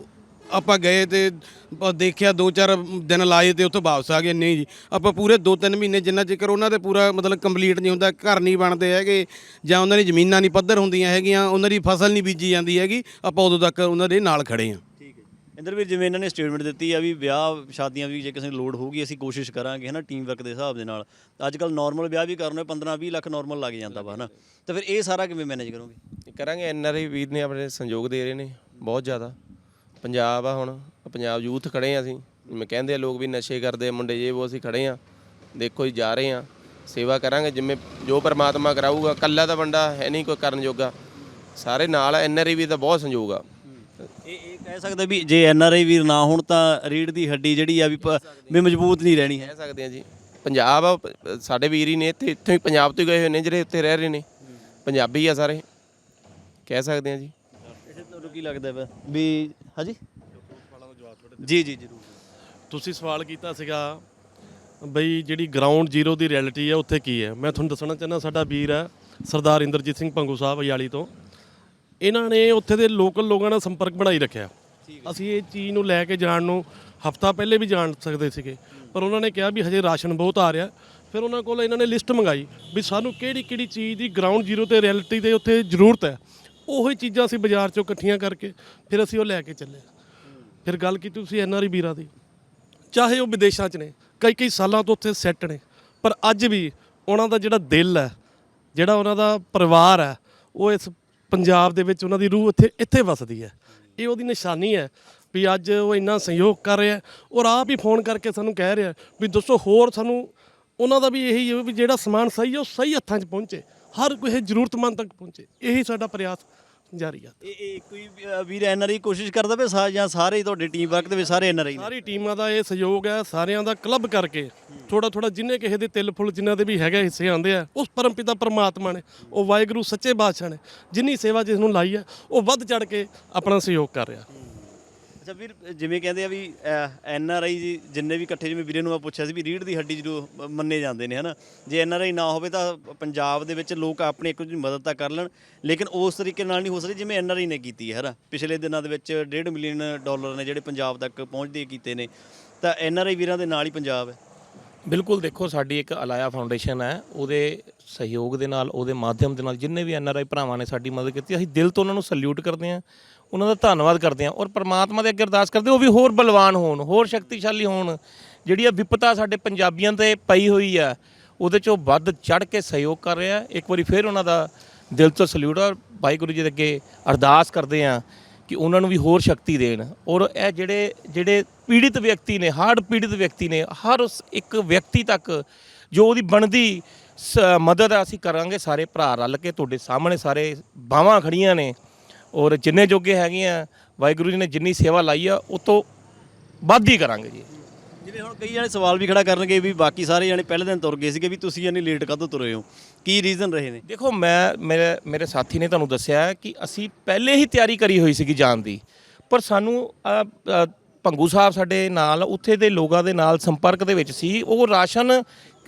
ਆਪਾਂ ਗਏ ਤੇ ਬ- ਦੇਖਿਆ ਦੋ ਚਾਰ ਦਿਨ ਲਾਏ ਤੇ ਉੱਥੋਂ ਵਾਪਸ ਆ ਗਏ। ਨਹੀਂ ਜੀ, ਆਪਾਂ ਪੂਰੇ 2-3 ਮਹੀਨੇ ਜਿੰਨਾ ਚਿਰ ਉਹਨਾਂ ਦੇ ਪੂਰਾ ਮਤਲਬ ਕੰਪਲੀਟ ਨਹੀਂ ਹੁੰਦਾ, ਘਰ ਨਹੀਂ ਬਣਦੇ ਹੈਗੇ ਜਾਂ ਉਹਨਾਂ ਦੀ ਜ਼ਮੀਨਾਂ ਨਹੀਂ, ਪੱਧਰ ਹੁੰਦੀਆਂ ਹੈਗੀਆਂ, ਉਹਨਾਂ ਦੀ ਫਸਲ ਨਹੀਂ ਬੀਜੀ ਜਾਂਦੀ ਹੈਗੀ, ਆਪਾਂ ਉਦੋਂ ਤੱਕ ਉਹਨਾਂ ਦੇ ਨਾਲ ਖੜੇ ਹਾਂ। ਠੀਕ ਹੈ ਇੰਦਰਵੀਰ ਜਿਵੇਂ ਇਹਨਾਂ ਨੇ ਸਟੇਟਮੈਂਟ ਦਿੱਤੀ ਆ ਵੀ ਵਿਆਹ ਸ਼ਾਦੀਆਂ ਵੀ ਜੇ ਕਿਸੇ ਨੂੰ ਲੋੜ ਹੋਊਗੀ, ਅਸੀਂ ਕੋਸ਼ਿਸ਼ ਕਰਾਂਗੇ ਹਨਾ ਟੀਮ ਵਰਕ ਦੇ ਹਿਸਾਬ ਦੇ ਨਾਲ। ਅੱਜ ਕੱਲ ਨਾਰਮਲ ਵਿਆਹ ਵੀ ਕਰਨੇ 15 20 ਲੱਖ ਨਾਰਮਲ ਲੱਗ ਜਾਂਦਾ ਵਾ ਹਨਾ। ਤਾਂ ਫਿਰ ਇਹ ਸਾਰਾ ਕਿਵੇਂ ਮੈਨੇਜ ਕਰੋਗੇ? ਕਰਾਂਗੇ ਐਨਆਰਆਈ ਵੀਰ ਨੇ ਆਪਣੇ ਸੰਯੋਗ ਦੇ ਰਹੇ ਨੇ ਬਹੁਤ ਜ਼ਿਆਦਾ। ਪੰਜਾਬ ਆ ਹੁਣ ਪੰਜਾਬ ਯੂਥ ਖੜੇ ਆ ਅਸੀਂ। ਜਿਵੇਂ ਕਹਿੰਦੇ ਆ ਲੋਕ ਵੀ ਨਸ਼ੇ ਕਰਦੇ ਆ ਮੁੰਡੇ ਜੇ ਉਹ ਅਸੀਂ ਖੜੇ ਆ। ਦੇਖੋ ਜੀ ਜਾ ਰਹੇ ਆ। ਸੇਵਾ ਕਰਾਂਗੇ ਜਿਵੇਂ ਜੋ ਪਰਮਾਤਮਾ ਕਰਾਊਗਾ ਕੱਲਾ ਤਾਂ ਬੰਦਾ ਹੈ ਨਹੀਂ ਕੋਈ ਕਰਨ ਜੋਗਾ। ਸਾਰੇ ਨਾਲ ਐਨਆਰਈ ਵੀ ਤਾਂ ਬਹੁਤ ਸੰਯੋਗ ਆ। ਇਹ ਇਹ ਕਹਿ ਸਕਦਾ ਵੀ ਜੇ ਐਨ ਆਰ ਆਈ ਵੀਰ ਨਾ ਹੋਣ ਤਾਂ ਰੀੜ ਦੀ ਹੱਡੀ ਜਿਹੜੀ ਆ ਵੀ ਪ- ਵੀ ਮਜ਼ਬੂਤ ਨਹੀਂ ਰਹਿਣੀ ਹੈ। ਕਹਿ ਸਕਦੇ ਆ ਜੀ। ਪੰਜਾਬ ਆ, ਪ- ਸਾਡੇ ਵੀਰ ਹੀ ਨੇ ਇੱਥੇ ਇੱਥੋਂ ਹੀ ਪੰਜਾਬ ਤੋਂ ਹੀ ਗਏ ਹੋਏ ਨੇ ਜਿਹੜੇ ਉੱਥੇ ਰਹਿ ਰਹੇ ਨੇ। ਪੰਜਾਬੀ ਆ ਸਾਰੇ। ਕਹਿ ਸਕਦੇ ਆ ਜੀ। ਇਹ ਤੁਹਾਨੂੰ ਕੀ ਲੱਗਦਾ ਵਾ? ਵੀ ਹਾਂਜੀ? ਜੀ ਜੀ ਜ਼ਰੂਰ। ਤੁਸੀਂ ਸਵਾਲ ਕੀਤਾ ਸੀਗਾ ਬਈ ਜਿਹੜੀ ਗਰਾਊਂਡ ਜ਼ੀਰੋ ਦੀ ਰਿਐਲਿਟੀ ਹੈ ਉੱਥੇ ਕੀ ਹੈ? ਮੈਂ ਤੁਹਾਨੂੰ ਦੱਸਣਾ ਚਾਹੁੰਦਾ ਸਾਡਾ ਵੀਰ ਹੈ ਸਰਦਾਰ ਇੰਦਰਜੀਤ ਸਿੰਘ ਭੰਗੂ ਸਾਹਿਬ ਅਯਾਲੀ ਤੋਂ। ਇਹਨਾਂ ਨੇ ਉੱਥੇ ਦੇ ਲੋਕਲ ਲੋਕਾਂ ਨਾਲ ਸੰਪਰਕ ਬਣਾਈ ਰੱਖਿਆ। ਅਸੀਂ ਇਹ ਚੀਜ਼ ਨੂੰ ਲੈ ਕੇ ਜਾਣ ਨੂੰ ਹਫਤਾ ਪਹਿਲੇ ਵੀ ਜਾਣ ਸਕਦੇ ਸੀਗੇ। ਪਰ ਉਹਨਾਂ ਨੇ ਕਿਹਾ ਵੀ ਹਜੇ ਰਾਸ਼ਨ ਬਹੁਤ ਆ ਰਿਹਾ। ਫਿਰ ਉਹਨਾਂ ਕੋਲ ਇਹਨਾਂ ਨੇ ਲਿਸਟ ਮੰਗਾਈ ਵੀ ਸਾਨੂੰ ਕਿਹੜੀ ਕਿਹੜੀ ਚੀਜ਼ ਦੀ ਗਰਾਊਂਡ ਜ਼ੀਰੋ ਤੇ ਰਿਐਲਿਟੀ ਦੇ ਉੱਥੇ ਜ਼ਰੂਰਤ ਹੈ। ਉਹੀ ਚੀਜ਼ਾਂ ਅਸੀਂ ਬਾਜ਼ਾਰ ਚੋਂ ਇਕੱਠੀਆਂ ਕਰਕੇ ਫਿਰ ਅਸੀਂ ਉਹ ਲੈ ਕੇ ਚੱਲੇ। ਫਿਰ ਗੱਲ ਕੀਤੀ ਤੁਸੀਂ ਐਨਆਰਈ ਵੀਰਾਂ ਦੀ। ਚਾਹੇ ਉਹ ਵਿਦੇਸ਼ਾਂ 'ਚ ਨੇ, ਕਈ ਕਈ ਸਾਲਾਂ ਤੋਂ ਉੱਥੇ ਸੈੱਟ ਨੇ, ਪਰ ਅੱਜ ਵੀ ਉਹਨਾਂ ਦਾ ਜਿਹੜਾ ਦਿਲ ਹੈ, ਜਿਹੜਾ ਉਹਨਾਂ ਦਾ ਪਰਿਵਾਰ ਹੈ, ਉਹ ਇਸ ਪੰਜਾਬ ਦੇ ਵਿੱਚ ਉਹਨਾਂ ਦੀ ਰੂਹ ਇੱਥੇ ਇੱਥੇ ਵਸਦੀ ਹੈ। ਇਹ ਉਹਦੀ ਨਿਸ਼ਾਨੀ ਹੈ ਵੀ ਅੱਜ ਉਹ ਇੰਨਾ ਸਹਿਯੋਗ ਕਰ ਰਿਹਾ ਔਰ ਆਪ ਹੀ ਫੋਨ ਕਰਕੇ ਸਾਨੂੰ ਕਹਿ ਰਿਹਾ ਵੀ ਦੱਸੋ ਹੋਰ ਸਾਨੂੰ, ਉਹਨਾਂ ਦਾ ਵੀ ਇਹੀ ਹੈ ਵੀ ਜਿਹੜਾ ਸਮਾਨ ਸਹੀ ਹੈ ਉਹ ਸਹੀ ਹੱਥਾਂ 'ਚ ਪਹੁੰਚੇ। ਹਰ ਕੋਈ ਜ਼ਰੂਰਤਮੰਦ ਤੱਕ ਪਹੁੰਚੇ। ਇਹੀ ਸਾਡਾ ਪ੍ਰਯਾਸ ਜਾਰੀ ਹੈ ਇਹ ਇਹ ਕੋਈ ਵੀਰ ਐਨ ਆਰ ਆਈ ਕੋਸ਼ਿਸ਼ ਕਰਦਾ ਵੇ ਸਾ ਜਾਂ ਸਾਰੇ ਤੁਹਾਡੇ ਟੀਮ ਵਰਕ ਦੇ ਵਿੱਚ ਸਾਰੇ ਐਨ ਆਰ ਆਈ ਸਾਰੀ ਟੀਮਾਂ ਦਾ ਇਹ ਸਹਿਯੋਗ ਹੈ ਸਾਰਿਆਂ ਦਾ ਕਲੱਬ ਕਰਕੇ। ਥੋੜਾ ਥੋੜਾ ਜਿੰਨੇ ਕਿਸੇ ਦੇ ਤਿਲ ਫੁੱਲ ਜਿਨ੍ਹਾਂ ਦੇ ਵੀ ਹੈਗੇ ਹਿੱਸੇ ਆਉਂਦੇ ਆ ਉਸ ਪਰਮਪਿਤਾ ਪਰਮਾਤਮਾ ਨੇ ਉਹ ਵਾਹਿਗੁਰੂ ਸੱਚੇ ਬਾਦਸ਼ਾਹ ਨੇ ਜਿੰਨੀ ਸੇਵਾ ਜਿਸ ਨੂੰ ਲਾਈ ਹੈ ਉਹ ਵੱਧ ਚੜ ਕੇ ਆਪਣਾ ਸਹਿਯੋਗ ਕਰ ਰਿਹਾ। ਅੱਛਾ ਵੀਰ, ਜਿਵੇਂ ਕਹਿੰਦੇ ਆ ਵੀ ਐਨ ਆਰ ਆਈ ਜੀ, ਜਿੰਨੇ ਵੀ ਇਕੱਠੇ ਜਿਵੇਂ ਵੀਰੇ ਨੂੰ ਮੈਂ ਪੁੱਛਿਆ ਸੀ ਵੀ ਰੀੜ ਦੀ ਹੱਡੀ ਜਦੋਂ ਮੰਨੇ ਜਾਂਦੇ ਨੇ, ਹਨਾ? ਜੇ ਐਨ ਆਰ ਆਈ ਨਾ ਹੋਵੇ ਤਾਂ ਪੰਜਾਬ ਦੇ ਵਿੱਚ ਲੋਕ ਆਪਣੇ ਇੱਕ ਦੂਜੇ ਦੀ ਮਦਦ ਤਾਂ ਕਰ ਲੈਣ, ਲੇਕਿਨ ਉਸ ਤਰੀਕੇ ਨਾਲ ਨਹੀਂ ਹੋ ਸਕਦੀ ਜਿਵੇਂ ਐਨ ਆਰ ਆਈ ਨੇ ਕੀਤੀ ਹੈ, ਹਨਾ? ਪਿਛਲੇ ਦਿਨਾਂ ਦੇ ਵਿੱਚ 1.5 ਮਿਲੀਅਨ ਡਾਲਰ ਨੇ ਜਿਹੜੇ ਪੰਜਾਬ ਤੱਕ ਪਹੁੰਚਦੇ ਕੀਤੇ ਨੇ, ਤਾਂ ਐਨ ਆਰ ਆਈ ਵੀਰਾਂ ਦੇ ਨਾਲ ਹੀ ਪੰਜਾਬ ਹੈ। ਬਿਲਕੁਲ ਦੇਖੋ, ਸਾਡੀ ਇੱਕ ਅਲਾਇਆ ਫਾਊਂਡੇਸ਼ਨ ਹੈ। ਉਹਦੇ ਸਹਿਯੋਗ ਦੇ ਨਾਲ, ਉਹਦੇ ਮਾਧਿਅਮ ਦੇ ਨਾਲ ਜਿੰਨੇ ਵੀ ਐੱਨ ਆਰ ਆਈ ਭਰਾਵਾਂ ਨੇ ਸਾਡੀ ਮਦਦ ਕੀਤੀ, ਅਸੀਂ ਦਿਲ ਤੋਂ ਉਹਨਾਂ ਨੂੰ ਸਲੂਟ ਕਰਦੇ ਹਾਂ, ਉਹਨਾਂ ਦਾ ਧੰਨਵਾਦ ਕਰਦੇ ਹਾਂ ਔਰ ਪ੍ਰਮਾਤਮਾ ਦੇ ਅੱਗੇ ਅਰਦਾਸ ਕਰਦੇ ਉਹ ਵੀ ਹੋਰ ਬਲਵਾਨ ਹੋਣ, ਹੋਰ ਸ਼ਕਤੀਸ਼ਾਲੀ ਹੋਣ। ਜਿਹੜੀ ਆ ਵਿਪਤਾ ਸਾਡੇ ਪੰਜਾਬੀਆਂ ਤੇ ਪਈ ਹੋਈ ਆ ਉਹਦੇ ਚੋਂ ਵੱਧ ਚੜ ਕੇ ਸਹਿਯੋਗ ਕਰ ਰਿਹਾ ਇੱਕ ਵਾਰੀ ਫਿਰ ਉਹਨਾਂ ਦਾ ਦਿਲ ਤੋਂ ਸਲੂਟ ਔਰ ਵਾਹਿਗੁਰੂ ਜੀ ਦੇ ਅੱਗੇ ਅਰਦਾਸ ਕਰਦੇ ਹਾਂ। ਕਿ ਉਹਨਾਂ ਨੂੰ ਵੀ ਹੋਰ ਸ਼ਕਤੀ ਦੇਣ ਔਰ ਇਹ ਜਿਹੜੇ ਜਿਹੜੇ ਪੀੜਿਤ ਵਿਅਕਤੀ ਨੇ, ਹਾਰਡ ਪੀੜਿਤ ਵਿਅਕਤੀ ਨੇ, ਹਰ ਉਸ ਇੱਕ ਵਿਅਕਤੀ ਤੱਕ ਜੋ ਉਹਦੀ ਬਣਦੀ ਸ- ਮਦਦ ਆ ਅਸੀਂ ਕਰਾਂਗੇ, ਸਾਰੇ ਭਰਾ ਰਲ ਕੇ ਤੁਹਾਡੇ ਸਾਹਮਣੇ ਸਾਰੇ ਬਾਹਾਂ ਖੜੀਆਂ ਨੇ ਔਰ ਜਿੰਨੇ ਜੋਗੇ ਹੈਗੇ ਆ, ਵਾਹਿਗੁਰੂ ਜੀ ਨੇ ਜਿੰਨੀ ਸੇਵਾ ਲਾਈ ਆ, ਉਹ ਤੋਂ ਵੱਧ ਹੀ ਕਰਾਂਗੇ ਜੀ। ਜਿਵੇਂ ਹੁਣ ਕਈ ਜਣੇ ਸਵਾਲ ਵੀ ਖੜਾ ਕਰਨਗੇ ਵੀ ਬਾਕੀ ਸਾਰੇ ਜਣੇ ਪਹਿਲੇ ਦਿਨ ਤੁਰ ਗਏ ਸੀਗੇ ਵੀ ਤੁਸੀਂ ਇੰਨੀ ਲੇਟ ਕਦੋਂ ਤੁਰੇ ਹੋ? ਕੀ ਰੀਜ਼ਨ ਰਹੇ ਨੇ? ਦੇਖੋ ਮੈਂ ਮੇਰੇ ਮੇਰੇ ਸਾਥੀ ਨੇ ਤੁਹਾਨੂੰ ਦੱਸਿਆ ਕਿ ਅਸੀਂ ਪਹਿਲੇ ਹੀ ਤਿਆਰੀ ਕਰੀ ਹੋਈ ਸੀਗੀ ਜਾਣ ਦੀ। ਪਰ ਸਾਨੂੰ ਅ, ਅ, ਭੰਗੂ ਸਾਹਿਬ ਸਾਡੇ ਨਾਲ ਉੱਥੇ ਦੇ ਲੋਕਾਂ ਦੇ ਨਾਲ ਸੰਪਰਕ ਦੇ ਵਿੱਚ ਸੀ। ਉਹ ਰਾਸ਼ਨ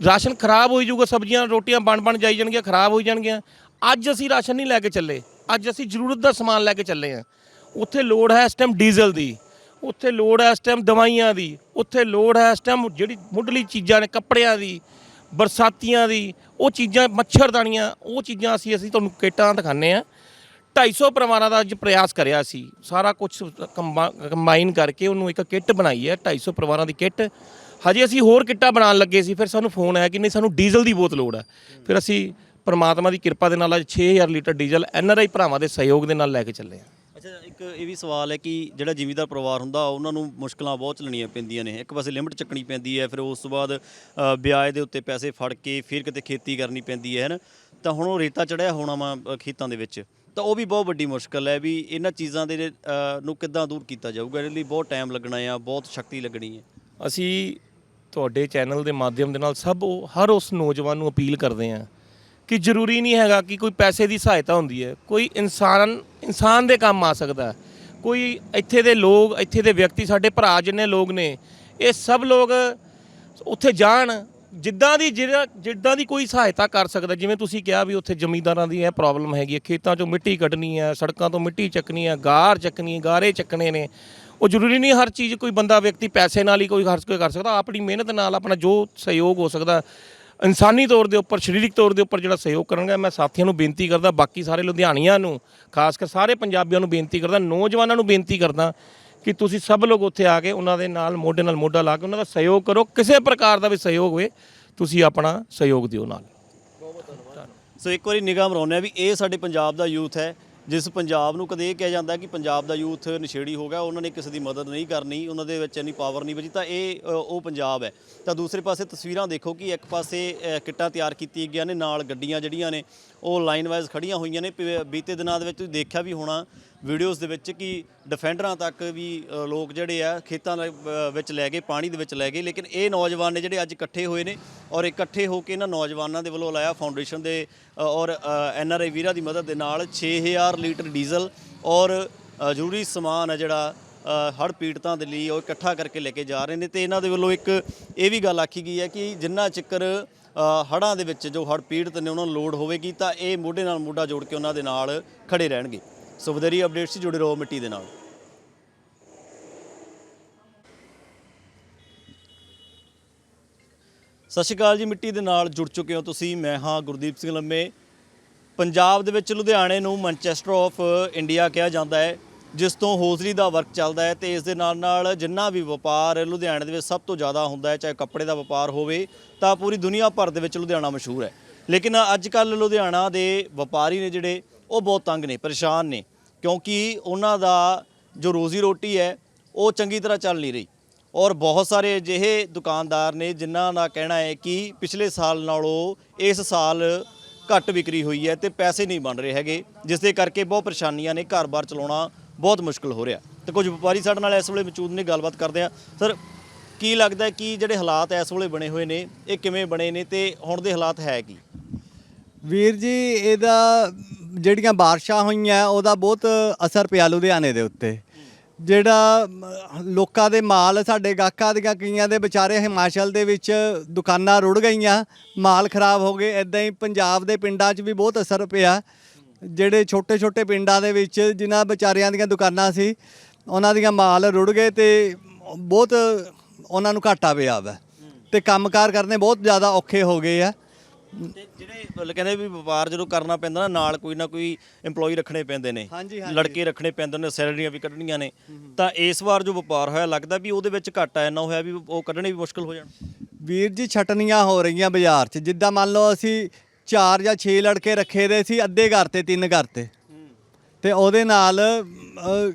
ਰਾਸ਼ਨ ਖਰਾਬ ਹੋਈ ਜਾਊਗਾ ਸਬਜ਼ੀਆਂ ਰੋਟੀਆਂ ਬਣ ਬਣ ਜਾਈ ਜਾਣਗੀਆਂ ਖਰਾਬ ਹੋਈ ਜਾਣਗੀਆਂ। ਅੱਜ ਅਸੀਂ ਰਾਸ਼ਨ ਨਹੀਂ ਲੈ ਕੇ ਚੱਲੇ। ਅੱਜ ਅਸੀਂ ਜ਼ਰੂਰਤ ਦਾ ਸਮਾਨ ਲੈ ਕੇ ਚੱਲੇ ਹਾਂ। ਉੱਥੇ ਲੋੜ ਹੈ ਇਸ ਟਾਈਮ ਡੀਜ਼ਲ ਦੀ। ਉੱਥੇ ਲੋੜ ਹੈ ਇਸ ਟਾਈਮ ਦਵਾਈਆਂ ਦੀ। ਉੱਥੇ ਲੋੜ ਹੈ ਇਸ ਟਾਈਮ ਜਿਹੜੀ ਮੁੱਢਲੀ ਚੀਜ਼ਾਂ ਨੇ ਕੱਪੜਿਆਂ ਦੀ। ਬਰਸਾਤੀਆਂ ਦੀ, ਉਹ ਚੀਜ਼ਾਂ ਮੱਛਰਦਾਨੀਆਂ ਉਹ ਚੀਜ਼ਾਂ ਅਸੀਂ ਅਸੀਂ ਤੁਹਾਨੂੰ ਕਿੱਟਾਂ ਦਿਖਾਉਂਦੇ ਆ 250 ਪਰਿਵਾਰਾਂ ਦਾ ਅੱਜ ਪ੍ਰਯਾਸ ਕਰਿਆ ਸੀ। ਸਾਰਾ ਕੁਝ ਕੰਬਾਈਨ ਕਰਕੇ ਉਹਨੂੰ ਇੱਕ ਕਿੱਟ ਬਣਾਈ ਹੈ 250 ਪਰਿਵਾਰਾਂ ਦੀ ਕਿੱਟ। ਹਜੇ ਅਸੀਂ ਹੋਰ ਕਿੱਟਾਂ ਬਣਾਉਣ ਲੱਗੇ ਸੀ, ਫਿਰ ਸਾਨੂੰ ਫੋਨ ਆਇਆ ਕਿ ਨਹੀਂ, ਸਾਨੂੰ ਡੀਜ਼ਲ ਦੀ ਬਹੁਤ ਲੋੜ ਹੈ। ਫਿਰ ਅਸੀਂ ਪਰਮਾਤਮਾ ਦੀ ਕਿਰਪਾ ਦੇ ਨਾਲ ਅੱਜ 6000 ਲੀਟਰ ਡੀਜ਼ਲ ਐਨਆਰਆਈ ਭਰਾਵਾਂ ਦੇ ਸਹਿਯੋਗ ਦੇ ਨਾਲ ਲੈ ਕੇ ਚੱਲੇ ਆ ਅੱਛਾ ਇੱਕ ਇਹ ਵੀ ਸਵਾਲ ਹੈ ਕਿ ਜਿਹੜਾ ਜ਼ਿਮੀਂਦਾਰ ਪਰਿਵਾਰ ਹੁੰਦਾ ਉਹਨਾਂ ਨੂੰ ਮੁਸ਼ਕਲਾਂ ਬਹੁਤ ਝੱਲਣੀਆਂ ਪੈਂਦੀਆਂ ਨੇ। ਇੱਕ ਪਾਸੇ ਲਿਮਟ ਚੱਕਣੀ ਪੈਂਦੀ ਹੈ ਫਿਰ ਉਸ ਤੋਂ ਬਾਅਦ ਅ, ਵਿਆਜ ਦੇ ਉੱਤੇ ਪੈਸੇ ਫੜ ਕੇ ਫਿਰ ਕਿਤੇ ਖੇਤੀ ਕਰਨੀ ਪੈਂਦੀ ਹੈ ਹਨ ਤਾਂ ਹੁਣ ਉਹ ਰੇਤਾ ਚੜਿਆ ਹੋਣਾ ਵਾ ਅ, ਖੇਤਾਂ ਦੇ ਵਿੱਚ। ਤਾਂ ਉਹ ਵੀ ਬਹੁਤ ਵੱਡੀ ਮੁਸ਼ਕਲ ਹੈ ਵੀ ਇਹਨਾਂ ਚੀਜ਼ਾਂ ਦੇ ਅ, ਨੂੰ ਕਿੱਦਾਂ ਦੂਰ ਕੀਤਾ ਜਾਊਗਾ? ਇਹਦੇ ਲਈ ਬਹੁਤ ਟਾਈਮ ਲੱਗਣਾ ਆ ਬਹੁਤ ਸ਼ਕਤੀ ਲੱਗਣੀ ਹੈ। ਅਸੀਂ ਤੁਹਾਡੇ ਚੈਨਲ ਦੇ ਮਾਧਿਅਮ ਦੇ ਨਾਲ ਸਭ ਉਹ- ਹਰ ਉਸ ਨੌਜਵਾਨ ਨੂੰ ਅਪੀਲ ਕਰਦੇ ਹਾਂ ਕਿ ਜ਼ਰੂਰੀ ਨਹੀਂ ਹੈਗਾ ਕਿ ਕੋਈ ਪੈਸੇ ਦੀ ਸਹਾਇਤਾ ਹੁੰਦੀ ਹੈ। ਕੋਈ ਇਨਸਾਨ ਇਨਸਾਨ ਦੇ ਕੰਮ ਆ ਸਕਦਾ ਕੋਈ ਇੱਥੇ ਦੇ ਲੋਕ, ਇੱਥੇ ਦੇ ਵਿਅਕਤੀ, ਸਾਡੇ ਭਰਾ ਜਿੰਨੇ ਲੋਕ ਨੇ, ਇਹ ਸਭ ਲੋਕ ਉੱਥੇ ਜਾਣ, ਜਿੱਦਾਂ ਦੀ ਜਿਹੜਾ, ਜਿੱਦਾਂ ਦੀ ਕੋਈ ਸਹਾਇਤਾ ਕਰ ਸਕਦਾ। ਜਿਵੇਂ ਤੁਸੀਂ ਕਿਹਾ ਵੀ ਉੱਥੇ ਜ਼ਮੀਂਦਾਰਾਂ ਦੀ ਇਹ ਪ੍ਰੋਬਲਮ ਹੈਗੀ ਹੈ। ਖੇਤਾਂ 'ਚੋਂ ਮਿੱਟੀ ਕੱਢਣੀ ਹੈ, ਸੜਕਾਂ ਤੋਂ ਮਿੱਟੀ ਚੱਕਣੀ ਹੈ, ਗਾਰ ਚੱਕਣੀ ਹੈ, ਗਾਰੇ ਚੱਕਣੇ ਨੇ। ਉਹ ਜ਼ਰੂਰੀ ਨਹੀਂ ਹਰ ਚੀਜ਼ ਕੋਈ ਬੰਦਾ ਵਿਅਕਤੀ ਪੈਸੇ ਨਾਲ ਹੀ ਕੋਈ ਹਰ ਕੋਈ ਕਰ ਸਕਦਾ। ਆਪਣੀ ਮਿਹਨਤ ਨਾਲ ਆਪਣਾ ਜੋ ਸਹਿਯੋਗ ਹੋ ਸਕਦਾ। ਇਨਸਾਨੀ ਤੌਰ ਦੇ ਉੱਪਰ, ਸਰੀਰਕ ਤੌਰ ਦੇ ਉੱਪਰ ਜਿਹੜਾ ਸਹਿਯੋਗ ਕਰਨਗਾ ਮੈਂ ਸਾਥੀਆਂ ਨੂੰ ਬੇਨਤੀ ਕਰਦਾ, ਬਾਕੀ ਸਾਰੇ ਲੁਧਿਆਣੀਆਂ ਨੂੰ, ਖਾਸ ਕਰ ਸਾਰੇ ਪੰਜਾਬੀਆਂ ਨੂੰ ਬੇਨਤੀ ਕਰਦਾ, ਨੌਜਵਾਨਾਂ ਨੂੰ ਬੇਨਤੀ ਕਰਦਾ ਕਿ ਤੁਸੀਂ ਸਭ ਲੋਕ ਉੱਥੇ ਆ ਕੇ ਉਹਨਾਂ ਦੇ ਨਾਲ, ਮੋਢੇ ਨਾਲ ਮੋਢਾ ਲਾ ਕੇ ਉਹਨਾਂ ਦਾ ਸਹਿਯੋਗ ਕਰੋ, ਕਿਸੇ ਪ੍ਰਕਾਰ ਦਾ ਵੀ ਸਹਿਯੋਗ ਹੋਵੇ, ਤੁਸੀਂ ਆਪਣਾ ਸਹਿਯੋਗ ਦਿਓ ਨਾਲ। ਸੋ ਇੱਕ ਵਾਰੀ ਨਿਗਾਹ ਮਰਾਉਂਦੇ ਆ ਵੀ ਇਹ ਸਾਡੇ ਪੰਜਾਬ ਦਾ ਯੂਥ ਹੈ ਜਿਸ ਪੰਜਾਬ ਨੂੰ ਕਦੇ ਇਹ ਕਿਹਾ ਜਾਂਦਾ ਕਿ ਪੰਜਾਬ ਦਾ ਯੂਥ ਨਸ਼ੇੜੀ ਹੋ ਗਿਆ, ਉਹਨਾਂ ਨੇ ਕਿਸੇ ਦੀ ਮਦਦ ਨਹੀਂ ਕਰਨੀ, ਉਹਨਾਂ ਦੇ ਵਿੱਚ ਇੰਨੀ ਪਾਵਰ ਨਹੀਂ ਬਚੀ, ਤਾਂ ਇਹ ਉਹ ਪੰਜਾਬ ਹੈ। ਤਾਂ ਦੂਸਰੇ ਪਾਸੇ ਤਸਵੀਰਾਂ ਦੇਖੋ ਕਿ ਇੱਕ ਪਾਸੇ ਕਿੱਟਾਂ ਤਿਆਰ ਕੀਤੀਆਂ ਗਈਆਂ ਨੇ, ਨਾਲ ਗੱਡੀਆਂ ਜਿਹੜੀਆਂ ਨੇ ਉਹ ਲਾਈਨ ਵਾਈਜ਼ ਖੜੀਆਂ ਹੋਈਆਂ ਨੇ। ਪਿ- ਬੀਤੇ ਦਿਨਾਂ ਦੇ ਵਿੱਚ ਤੁਸੀਂ ਦੇਖਿਆ ਵੀ ਹੋਣਾ ਵੀਡੀਓਜ਼ ਦੇ ਵਿੱਚ ਕਿ ਡਿਫੈਂਡਰਾਂ ਤੱਕ ਵੀ ਅ, ਲੋਕ ਜਿਹੜੇ ਆ ਖੇਤਾਂ ਦੇ ਅ, ਵਿੱਚ ਲੈ ਗਏ ਪਾਣੀ ਦੇ ਵਿੱਚ ਲੈ ਗਏ। ਲੇਕਿਨ ਇਹ ਨੌਜਵਾਨ ਨੇ ਜਿਹੜੇ ਅੱਜ ਇਕੱਠੇ ਹੋਏ ਨੇ ਔਰ ਇਕੱਠੇ ਹੋ ਕੇ ਇਹਨਾਂ ਨੌਜਵਾਨਾਂ ਦੇ ਵੱਲੋਂ ਲਾਇਆ ਫਾਊਂਡੇਸ਼ਨ ਦੇ ਅ, ਔਰ ਐਨ ਆਰ ਆਈ ਵੀਰਾਂ ਦੀ ਮਦਦ ਦੇ ਨਾਲ 6000 ਲੀਟਰ ਡੀਜ਼ਲ ਔਰ ਅ, ਜ਼ਰੂਰੀ ਸਮਾਨ ਹੈ ਜਿਹੜਾ ਹੜ੍ਹ ਪੀੜਤਾਂ ਦੇ ਲਈ ਉਹ ਇਕੱਠਾ ਕਰਕੇ ਲੈ ਕੇ ਜਾ ਰਹੇ ਨੇ। ਤੇ ਇਹਨਾਂ ਦੇ ਵੱਲੋਂ ਇੱਕ ਇਹ ਵੀ ਗੱਲ ਆਖੀ ਗਈ ਹੈ ਕਿ ਜਿੰਨਾ ਚਿਕਰ ਹੜਾਂ ਦੇ ਵਿੱਚ ਜੋ ਹੜ ਪੀੜਤ ਨੇ ਉਹਨਾਂ ਨੂੰ ਲੋੜ ਹੋਵੇਗੀ ਤਾਂ ਇਹ ਮੋਢੇ ਨਾਲ ਮੋਢਾ ਜੋੜ ਕੇ ਉਹਨਾਂ ਦੇ ਨਾਲ ਖੜੇ ਰਹਿਣਗੇ। ਸੋ ਵਧੇਰੀ ਅਪਡੇਟਸ ਸੀ ਜੁੜੇ ਰਹੋ ਮਿੱਟੀ ਦੇ ਨਾਲ। ਸਤਿ ਸ਼੍ਰੀ ਅਕਾਲ ਜੀ, ਮਿੱਟੀ ਦੇ ਨਾਲ ਜੁੜ ਚੁੱਕੇ ਹੋ ਤੁਸੀਂ। ਮੈਂ ਹਾਂ ਗੁਰਦੀਪ ਸਿੰਘ ਲੰਮੇ। ਪੰਜਾਬ ਦੇ ਵਿੱਚ ਲੁਧਿਆਣੇ ਨੂੰ ਮੈਨਚੈਸਟਰ ਆਫ ਇੰਡੀਆ ਕਿਹਾ ਜਾਂਦਾ ਹੈ। ਜਿਸ ਤੋਂ ਹੋਜ਼ਰੀ ਦਾ ਵਰਕ ਚੱਲਦਾ ਹੈ ਤੇ ਇਸ ਦੇ ਨਾਲ ਨਾਲ ਜਿੰਨਾ ਵੀ ਵਪਾਰ ਲੁਧਿਆਣੇ ਦੇ ਵਿੱਚ ਸਭ ਤੋਂ ਜ਼ਿਆਦਾ ਹੁੰਦਾ ਹੈ, ਚਾਹੇ ਕੱਪੜੇ ਦਾ ਵਪਾਰ ਹੋਵੇ, ਤਾਂ ਪੂਰੀ ਦੁਨੀਆ ਭਰ ਦੇ ਵਿੱਚ ਲੁਧਿਆਣਾ ਮਸ਼ਹੂਰ ਹੈ। ਲੇਕਿਨ ਅੱਜ ਕੱਲ ਲੁਧਿਆਣਾ ਦੇ ਵਪਾਰੀ ਨੇ ਜਿਹੜੇ, ਉਹ ਬਹੁਤ ਤੰਗ ਨੇ, ਪਰੇਸ਼ਾਨ ਨੇ, ਕਿਉਂਕਿ ਉਹਨਾਂ ਦਾ ਜੋ ਰੋਜ਼ੀ ਰੋਟੀ ਹੈ, ਉਹ ਚੰਗੀ ਤਰ੍ਹਾਂ ਚੱਲ ਨਹੀਂ ਰਹੀ। ਔਰ ਬਹੁਤ ਸਾਰੇ ਅਜਿਹੇ ਦੁਕਾਨਦਾਰ ਨੇ ਜਿਨ੍ਹਾਂ ਦਾ ਕਹਿਣਾ ਹੈ ਕਿ ਪਿਛਲੇ ਸਾਲ ਨਾਲੋਂ ਇਸ ਸਾਲ ਘੱਟ ਵਿਕਰੀ ਹੋਈ ਹੈ ਤੇ ਪੈਸੇ ਨਹੀਂ ਬਣ ਰਹੇ ਹੈਗੇ, ਜਿਸ ਦੇ ਕਰਕੇ ਬਹੁਤ ਪਰੇਸ਼ਾਨੀਆਂ ਨੇ ਘਰ-ਬਾਰ ਚਲਾਉਣਾ ਬਹੁਤ ਮੁਸ਼ਕਲ ਹੋ ਰਿਹਾ। ਤੇ ਕੁਝ ਵਪਾਰੀ ਸਾਡੇ ਨਾਲ ਇਸ ਵੇਲੇ ਮੌਜੂਦ ਨੇ, ਗੱਲਬਾਤ ਕਰਦੇ ਆ ਸਰ, ਕੀ ਲੱਗਦਾ ਕਿ ਜਿਹੜੇ ਹਾਲਾਤ ਇਸ ਵੇਲੇ ਬਣੇ ਹੋਏ ਨੇ, ਇਹ ਕਿਵੇਂ ਬਣੇ ਨੇ ਤੇ ਹੁਣ ਦੇ ਹਾਲਾਤ ਹੈ ਕੀ? ਵੀਰ ਜੀ, ਇਹਦਾ ਜਿਹੜੀਆਂ ਬਾਰਿਸ਼ਾਂ ਹੋਈਆਂ, ਉਹਦਾ ਬਹੁਤ ਅਸਰ ਪਿਆ ਲੁਧਿਆਣੇ ਦੇ ਉੱਤੇ। ਜਿਹੜਾ ਲੋਕਾਂ ਦੇ ਮਾਲ, ਸਾਡੇ ਗਾਹਕਾਂ ਦੀਆਂ ਕਈਆਂ ਦੇ ਵਿਚਾਰੇ ਹਿਮਾਚਲ ਦੇ ਵਿੱਚ ਦੁਕਾਨਾਂ ਰੁੜ ਗਈਆਂ, ਮਾਲ ਖਰਾਬ ਹੋ ਗਏ। ਇਦਾਂ ਹੀ ਪੰਜਾਬ ਦੇ ਪਿੰਡਾਂ 'ਚ ਵੀ ਬਹੁਤ ਅਸਰ ਪਿਆ। ਜਿਹੜੇ ਛੋਟੇ ਛੋਟੇ ਪਿੰਡਾਂ ਦੇ ਵਿੱਚ ਜਿਨ੍ਹਾਂ ਵਿਚਾਰਿਆਂ ਦੀਆਂ ਦੁਕਾਨਾਂ ਸੀ ਉਹਨਾਂ ਦੀਆਂ ਮਾਲ ਰੁੜ ਗਏ ਤੇ ਬਹੁਤ ਉਹਨਾਂ ਨੂੰ ਘਾਟਾ ਪਿਆ ਵਾ। ਤੇ ਕੰਮਕਾਰ ਕਰਨੇ ਬਹੁਤ ਜ਼ਿਆਦਾ ਔਖੇ ਹੋ ਗਏ ਆ। ਤੇ ਜਿਹੜੇ ਮਤਲਬ ਕਹਿੰਦੇ ਵੀ ਵਪਾਰ ਜਦੋਂ ਕਰਨਾ ਪੈਂਦਾ ਨਾ ਨਾਲ ਕੋਈ ਨਾ ਕੋਈ EMPLOYE ਰੱਖਣੇ ਪੈਂਦੇ ਨੇ। ਹਾਂਜੀ, ਹਾਂਜੀ। ਲੜਕੇ ਰੱਖਣੇ ਪੈਂਦੇ ਨੇ ਸੈਲਰੀਆਂ ਵੀ ਕੱਢਣੀਆਂ ਨੇ। ਤਾਂ ਇਸ ਵਾਰ ਜੋ ਵਪਾਰ ਹੋਇਆ ਲੱਗਦਾ ਵੀ ਉਹਦੇ ਵਿੱਚ ਘਾਟਾ ਇੰਨਾ ਹੋਇਆ ਵੀ ਉਹ ਕੱਢਣੇ ਵੀ ਮੁਸ਼ਕਲ ਹੋ ਜਾਣ? ਵੀਰ ਜੀ ਛਟਨੀਆਂ ਹੋ ਰਹੀਆਂ ਬਾਜ਼ਾਰ 'ਚ। ਜਿੱਦਾਂ ਮੰਨ ਲਓ ਅਸੀਂ 4 ਜਾਂ 6 ਲੜਕੇ ਰੱਖੇ ਦੇ ਸੀ ਅੱਧੇ ਘਰ ਤੇ ਤਿੰਨ ਘਰ ਤੇ। ਤੇ ਉਹਦੇ ਨਾਲ ਅ,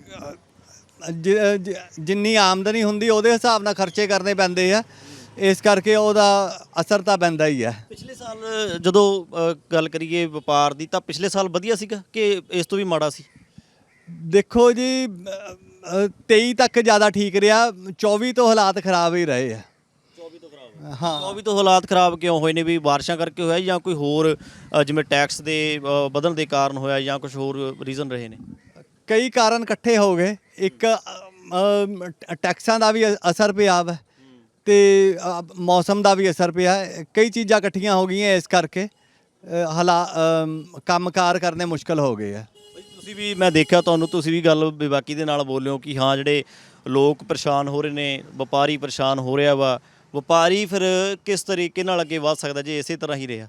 ਜ- ਜ- ਜਿੰਨੀ ਆਮਦਨੀ ਹੁੰਦੀ ਉਹਦੇ ਹਿਸਾਬ ਨਾਲ ਖਰਚੇ ਕਰਨੇ ਪੈਂਦੇ ਆ। ਇਸ ਕਰਕੇ ਉਹਦਾ ਅਸਰ ਤਾਂ ਪੈਂਦਾ ਹੀ ਹੈ ਪਿਛਲੇ ਸਾਲ ਜਦੋਂ ਅ, ਗੱਲ ਕਰੀਏ ਵਪਾਰ ਦੀ ਤਾਂ ਪਿਛਲੇ ਸਾਲ ਵਧੀਆ ਸੀਗਾ ਕਿ ਇਸ ਤੋਂ ਵੀ ਮਾੜਾ ਸੀ? ਦੇਖੋ ਜੀ ਅ, ਅ, 23 ਤੱਕ ਜ਼ਿਆਦਾ ਠੀਕ ਰਿਹਾ 24 ਤੋਂ ਹਾਲਾਤ ਖਰਾਬ ਹੀ ਰਹੇ ਆ। 24 ਤੋਂ ਖਰਾਬ ਹਾਂ 24 ਤੋਂ ਹਾਲਾਤ ਖਰਾਬ ਕਿਉਂ ਹੋਏ ਨੇ ਵੀ ਬਾਰਿਸ਼ਾਂ ਕਰਕੇ ਹੋਇਆ ਜਾਂ ਕੋਈ ਹੋਰ ਅ, ਜਿਵੇਂ ਟੈਕਸ ਦੇ ਅ, ਵਧਣ ਦੇ ਕਾਰਨ ਹੋਇਆ ਜਾਂ ਕੁਝ ਹੋਰ ਰੀਜ਼ਨ ਰਹੇ ਨੇ? ਕਈ ਕਾਰਨ ਇਕੱਠੇ ਹੋ ਗਏ। ਇੱਕ ਟੈਕਸਾਂ ਦਾ ਵੀ ਅ- ਅਸਰ ਪਿਆ ਵਾ ਤੇ ਅ, ਮੌਸਮ ਦਾ ਵੀ ਅਸਰ ਪਿਆ। ਕਈ ਚੀਜ਼ਾਂ ਇਕੱਠੀਆਂ ਹੋ ਗਈਆਂ ਇਸ ਕਰਕੇ ਅ, ਹਾਲਾ ਅ, ਕੰਮਕਾਰ ਕਰਨੇ ਮੁਸ਼ਕਲ ਹੋ ਗਏ ਆ। ਬਈ ਤੁਸੀਂ ਵੀ ਮੈਂ ਦੇਖਿਆ ਤੁਹਾਨੂੰ ਤੁਸੀਂ ਵੀ ਗੱਲ ਬੇਬਾਕੀ ਦੇ ਨਾਲ ਬੋਲਿਓ ਕਿ ਹਾਂ ਜਿਹੜੇ ਲੋਕ ਪਰੇਸ਼ਾਨ ਹੋ ਰਹੇ ਨੇ ਵਪਾਰੀ ਪਰੇਸ਼ਾਨ ਹੋ ਰਿਹਾ ਵਾ ਵਪਾਰੀ ਫਿਰ ਕਿਸ ਤਰੀਕੇ ਨਾਲ ਅੱਗੇ ਵਧ ਸਕਦਾ ਜੇ ਇਸੇ ਤਰ੍ਹਾਂ ਹੀ ਰਿਹਾ?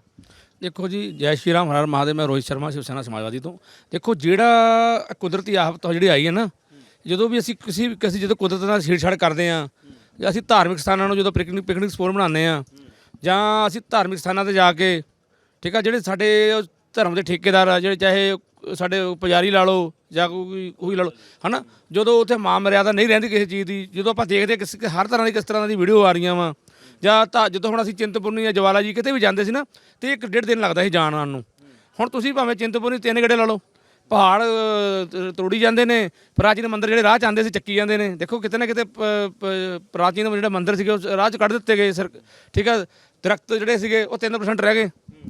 ਦੇਖੋ ਜੀ, ਜੈ ਸ਼੍ਰੀ ਰਾਮ, ਹਰ ਹਰ ਮਹਾਦੇਵ, ਮੈਂ ਰੋਹਿਤ ਸ਼ਰਮਾ ਸ਼ਿਵ ਸੈਨਾ ਸਮਾਜਵਾਦੀ ਤੋਂ। ਦੇਖੋ, ਜਿਹੜਾ ਕੁਦਰਤੀ ਆਫਤ ਜਿਹੜੀ ਆਈ ਹੈ ਨਾ, ਜਦੋਂ ਵੀ ਅਸੀਂ ਕਿਸੇ ਵੀ ਕਿਸੇ ਜਦੋਂ ਕੁਦਰਤ ਨਾਲ ਛੇੜਛਾੜ ਕਰਦੇ ਆ ਜਾਂ ਅਸੀਂ ਧਾਰਮਿਕ ਸਥਾਨਾਂ ਨੂੰ ਜਦੋਂ ਪਿਕਨਿਕ ਪਿਕਨਿਕ ਸਪੋਟ ਬਣਾਉਂਦੇ ਆ ਜਾਂ ਅਸੀਂ ਧਾਰਮਿਕ ਸਥਾਨਾਂ ਤੇ ਜਾ ਕੇ, ਠੀਕ ਆ, ਜਿਹੜੇ ਸਾਡੇ ਧਰਮ ਦੇ ਠੇਕੇਦਾਰ ਆ, ਜਿਹੜੇ ਚਾਹੇ ਸਾਡੇ ਪੁਜਾਰੀ ਲਾ ਲਓ ਜਾਂ ਕੋਈ ਕੋਈ ਲਾ ਲਓ, ਹਨਾ? ਜਦੋਂ ਉੱਥੇ ਮਾਂ ਮਰਿਆਦਾ ਨਹੀਂ ਰਹਿੰਦੀ ਕਿਸੇ ਚੀਜ਼ ਦੀ, ਜਦੋਂ ਆਪਾਂ ਦੇਖਦੇ ਕਿਸ ਹਰ ਤਰ੍ਹਾਂ ਦੀ ਕਿਸ ਤਰ੍ਹਾਂ ਦੀ ਵੀਡੀਓ ਆ ਰਹੀਆਂ ਵਾ। ਜਾਂ ਤਾਂ ਜਦੋਂ ਹੁਣ ਅਸੀਂ ਚਿੰਤਪੁਰਨੀ ਜਾਂ ਜਵਾਲਾ ਜੀ ਕਿਤੇ ਵੀ ਜਾਂਦੇ ਸੀ ਨਾ, ਤੇ ਇੱਕ ਡੇਢ ਦਿਨ ਲੱਗਦਾ ਸੀ ਜਾਣ ਆਉਣ ਨੂੰ। ਹੁਣ ਤੁਸੀਂ ਭਾਵੇਂ ਚਿੰਤਪੁਰਨੀ ਤਿੰਨ ਗੇੜੇ ਲਾ ਲਓ। ਪਹਾੜ ਤੋੜੀ ਜਾਂਦੇ ਨੇ, ਪ੍ਰਾਚੀਨ ਮੰਦਿਰ ਜਿਹੜੇ ਰਾਹ ਚ ਆਉਂਦੇ ਸੀ, ਚੱਕੀ ਜਾਂਦੇ ਨੇ। ਦੇਖੋ ਕਿਤੇ ਨਾ ਕਿਤੇ ਪ- ਪ- ਪ੍ਰਾਚੀਨ ਜਿਹੜੇ ਮੰਦਿਰ ਸੀਗੇ ਉਹ ਰਾਹ ਚ ਕੱਢ ਦਿੱਤੇ ਗਏ ਸਰ ਠੀਕ ਆ? ਦਰਖਤ ਜਿਹੜੇ ਸੀਗੇ, ਉਹ 3% ਰਹਿ ਗਏ।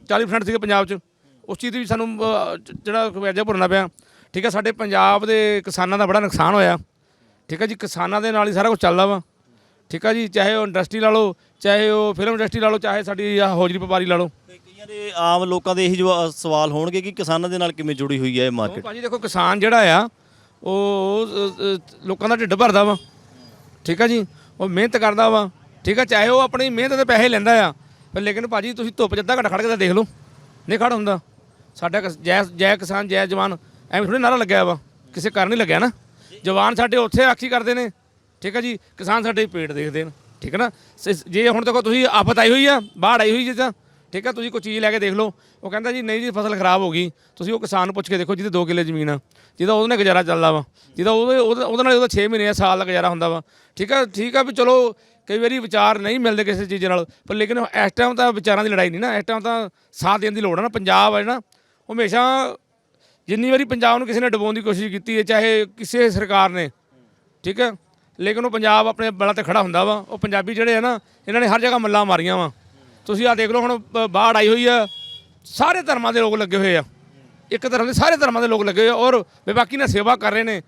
40% ਸੀਗੇ ਪੰਜਾਬ ਚ। ਉਸ ਚੀਜ਼ ਦੀ ਵੀ ਸਾਨੂੰ ਅ, ਜ- ਜਿਹੜਾ ਖਮਿਆਜਾ ਭਰਨਾ ਪਿਆ ਠੀਕ ਆ ਸਾਡੇ ਪੰਜਾਬ ਦੇ ਕਿਸਾਨਾਂ ਦਾ ਬੜਾ ਨੁਕਸਾਨ ਹੋਇਆ। ਠੀਕ ਆ ਜੀ ਕਿਸਾਨਾਂ ਦੇ ਨਾਲ ਹੀ ਸਾਰਾ ਕੁਝ ਚੱਲਦਾ ਵਾ। ਠੀਕ ਆ ਜੀ ਚਾਹੇ ਉਹ ਇੰਡਸਟਰੀ ਲਾ ਲਓ ਚਾਹੇ ਉਹ ਫਿਲਮ ਇੰਡਸਟਰੀ ਲਾ ਲਓ ਚਾਹੇ ਸਾਡੀ ਆਹ ਹੌਜਰੀ ਵਪਾਰੀ ਲਾ ਲਓ। ਤੇ ਕਈਆਂ ਦੇ ਆਮ ਲੋਕਾਂ ਦੇ ਇਹੀ ਜਵਾ- ਸਵਾਲ ਹੋਣਗੇ ਕਿ ਕਿਸਾਨਾਂ ਦੇ ਨਾਲ ਕਿਵੇਂ ਜੁੜੀ ਹੋਈ ਹੈ ਇਹ ਉਹ ਮਾਰਕੀਟ ਭਾਜੀ ਦੇਖੋ ਕਿਸਾਨ ਜਿਹੜਾ ਆ ਉਹ ਅ, ਅ, ਲੋਕਾਂ ਦਾ ਢਿੱਡ ਭਰਦਾ ਵਾ। ਠੀਕ ਆ ਜੀ ਉਹ ਮਿਹਨਤ ਕਰਦਾ ਵਾ। ਠੀਕ ਆ ਚਾਹੇ ਉਹ ਆਪਣੀ ਮਿਹਨਤ ਦੇ ਪੈਸੇ ਲੈਂਦਾ ਆ ਪਰ ਲੇਕਿਨ ਭਾਜੀ ਤੁਸੀਂ ਧੁੱਪ ਜਿੱਦਾਂ ਘੱਟ ਖੜ ਕੇ ਤਾਂ ਦੇਖ ਲਓ ਨਹੀਂ ਖੜ ਹੁੰਦਾ। ਸਾਡਾ ਕਿਸ- ਜੈ ਜੈ ਕਿਸਾਨ, ਜੈ ਜਵਾਨ, ਐਵੇਂ ਥੋੜੀ ਨਾਰਾ ਲੱਗਿਆ ਵਾ। ਕਿਸੇ ਕਾਰਨ ਨਹੀਂ ਲੱਗਿਆ ਨਾ। ਜਵਾਨ ਸਾਡੇ ਉੱਥੇ ਆਖੀ ਕਰਦੇ ਨੇ, ਠੀਕ ਆ ਜੀ? ਕਿਸਾਨ ਸਾਡੇ ਪੇਟ ਦੇਖਦੇ ਨੇ, ਠੀਕ ਹੈ ਨਾ? ਸ- ਜੇ ਹੁਣ ਦੇਖੋ ਤੁਸੀਂ ਆਫਤ ਆਈ ਹੋਈ ਆ, ਬਾੜ ਆਈ ਹੋਈ ਜਿੱਦਾਂ ਠੀਕ ਆ? ਤੁਸੀਂ ਕੋਈ ਚੀਜ਼ ਲੈ ਕੇ ਦੇਖ ਲਓ। ਉਹ ਕਹਿੰਦਾ ਜੀ, ਨਹੀਂ ਜੀ, ਫਸਲ ਖਰਾਬ ਹੋ ਗਈ। ਤੁਸੀਂ ਉਹ ਕਿਸਾਨ ਨੂੰ ਪੁੱਛ ਕੇ ਦੇਖੋ, ਜਿਹਦੇ 2 ਕਿੱਲੇ ਜ਼ਮੀਨ ਆ। ਜਿਹਦਾ ਉਹਦੇ ਨਾਲ ਗੁਜ਼ਾਰਾ ਚੱਲਦਾ ਵਾ। ਜਿਹਦਾ ਉਹਦੇ ਉਹਦੇ ਉਹਦੇ ਨਾਲ ਉਹਦਾ 6 ਮਹੀਨੇ ਆ ਸਾਲ ਦਾ ਗੁਜ਼ਾਰਾ ਹੁੰਦਾ ਵਾ। ਠੀਕ ਆ? ਠੀਕ ਆ ਵੀ ਚਲੋ, ਕਈ ਵਾਰੀ ਵਿਚਾਰ ਨਹੀਂ ਮਿਲਦੇ ਕਿਸੇ ਚੀਜ਼ ਨਾਲ। ਪਰ ਲੇਕਿਨ ਇਸ ਟਾਈਮ ਤਾਂ ਵਿਚਾਰਾਂ ਦੀ ਲੜਾਈ ਨਹੀਂ ਨਾ। ਇਸ ਟਾਈਮ ਤਾਂ ਸਾਥ ਦੇਣ ਦੀ ਲੋੜ ਆ ਨਾ। ਪੰਜਾਬ ਆ ਜਿਹੜਾ ਹਮੇਸ਼ਾ ਜਿੰਨੀ ਵਾਰੀ ਪੰਜਾਬ ਨੂੰ ਕਿਸੇ ਨੇ ਡੁਬੋਣ ਦੀ ਕੋਸ਼ਿਸ਼ ਕੀਤੀ ਹੈ, ਚਾਹੇ ਕਿਸੇ ਸਰਕਾਰ ਨੇ, ਠੀਕ ਹੈ? ਲੇਕਿਨ ਉਹ ਪੰਜਾਬ ਆਪਣੇ ਬਲਾਂ ਤੇ ਖੜਾ ਹੁੰਦਾ ਵਾ। ਉਹ ਪੰਜਾਬੀ ਜਿਹੜੇ ਆ ਨਾ, ਇਹਨਾਂ ਨੇ ਹਰ ਜਗ੍ਹਾ ਮੱਲਾਂ ਮਾਰੀਆਂ ਵਾ। ਤੁਸੀਂ ਆ ਦੇਖ ਲਓ, ਹੁਣ ਬ- ਬਾੜ ਆਈ ਹੋਈ ਆ। ਸਾਰੇ ਧਰਮਾਂ ਦੇ ਲੋਕ ਲੱਗੇ ਹੋਏ ਆ। ਇੱਕ ਧਰਮ ਦੇ ਸਾਰੇ ਧਰਮਾਂ ਦੇ ਲੋਕ ਲੱਗੇ ਹੋਏ ਆ ਔਰ ਬੇਬਾਕੀ ਨਾਲ ਸੇਵਾ ਕਰ ਰਹੇ ਨੇ।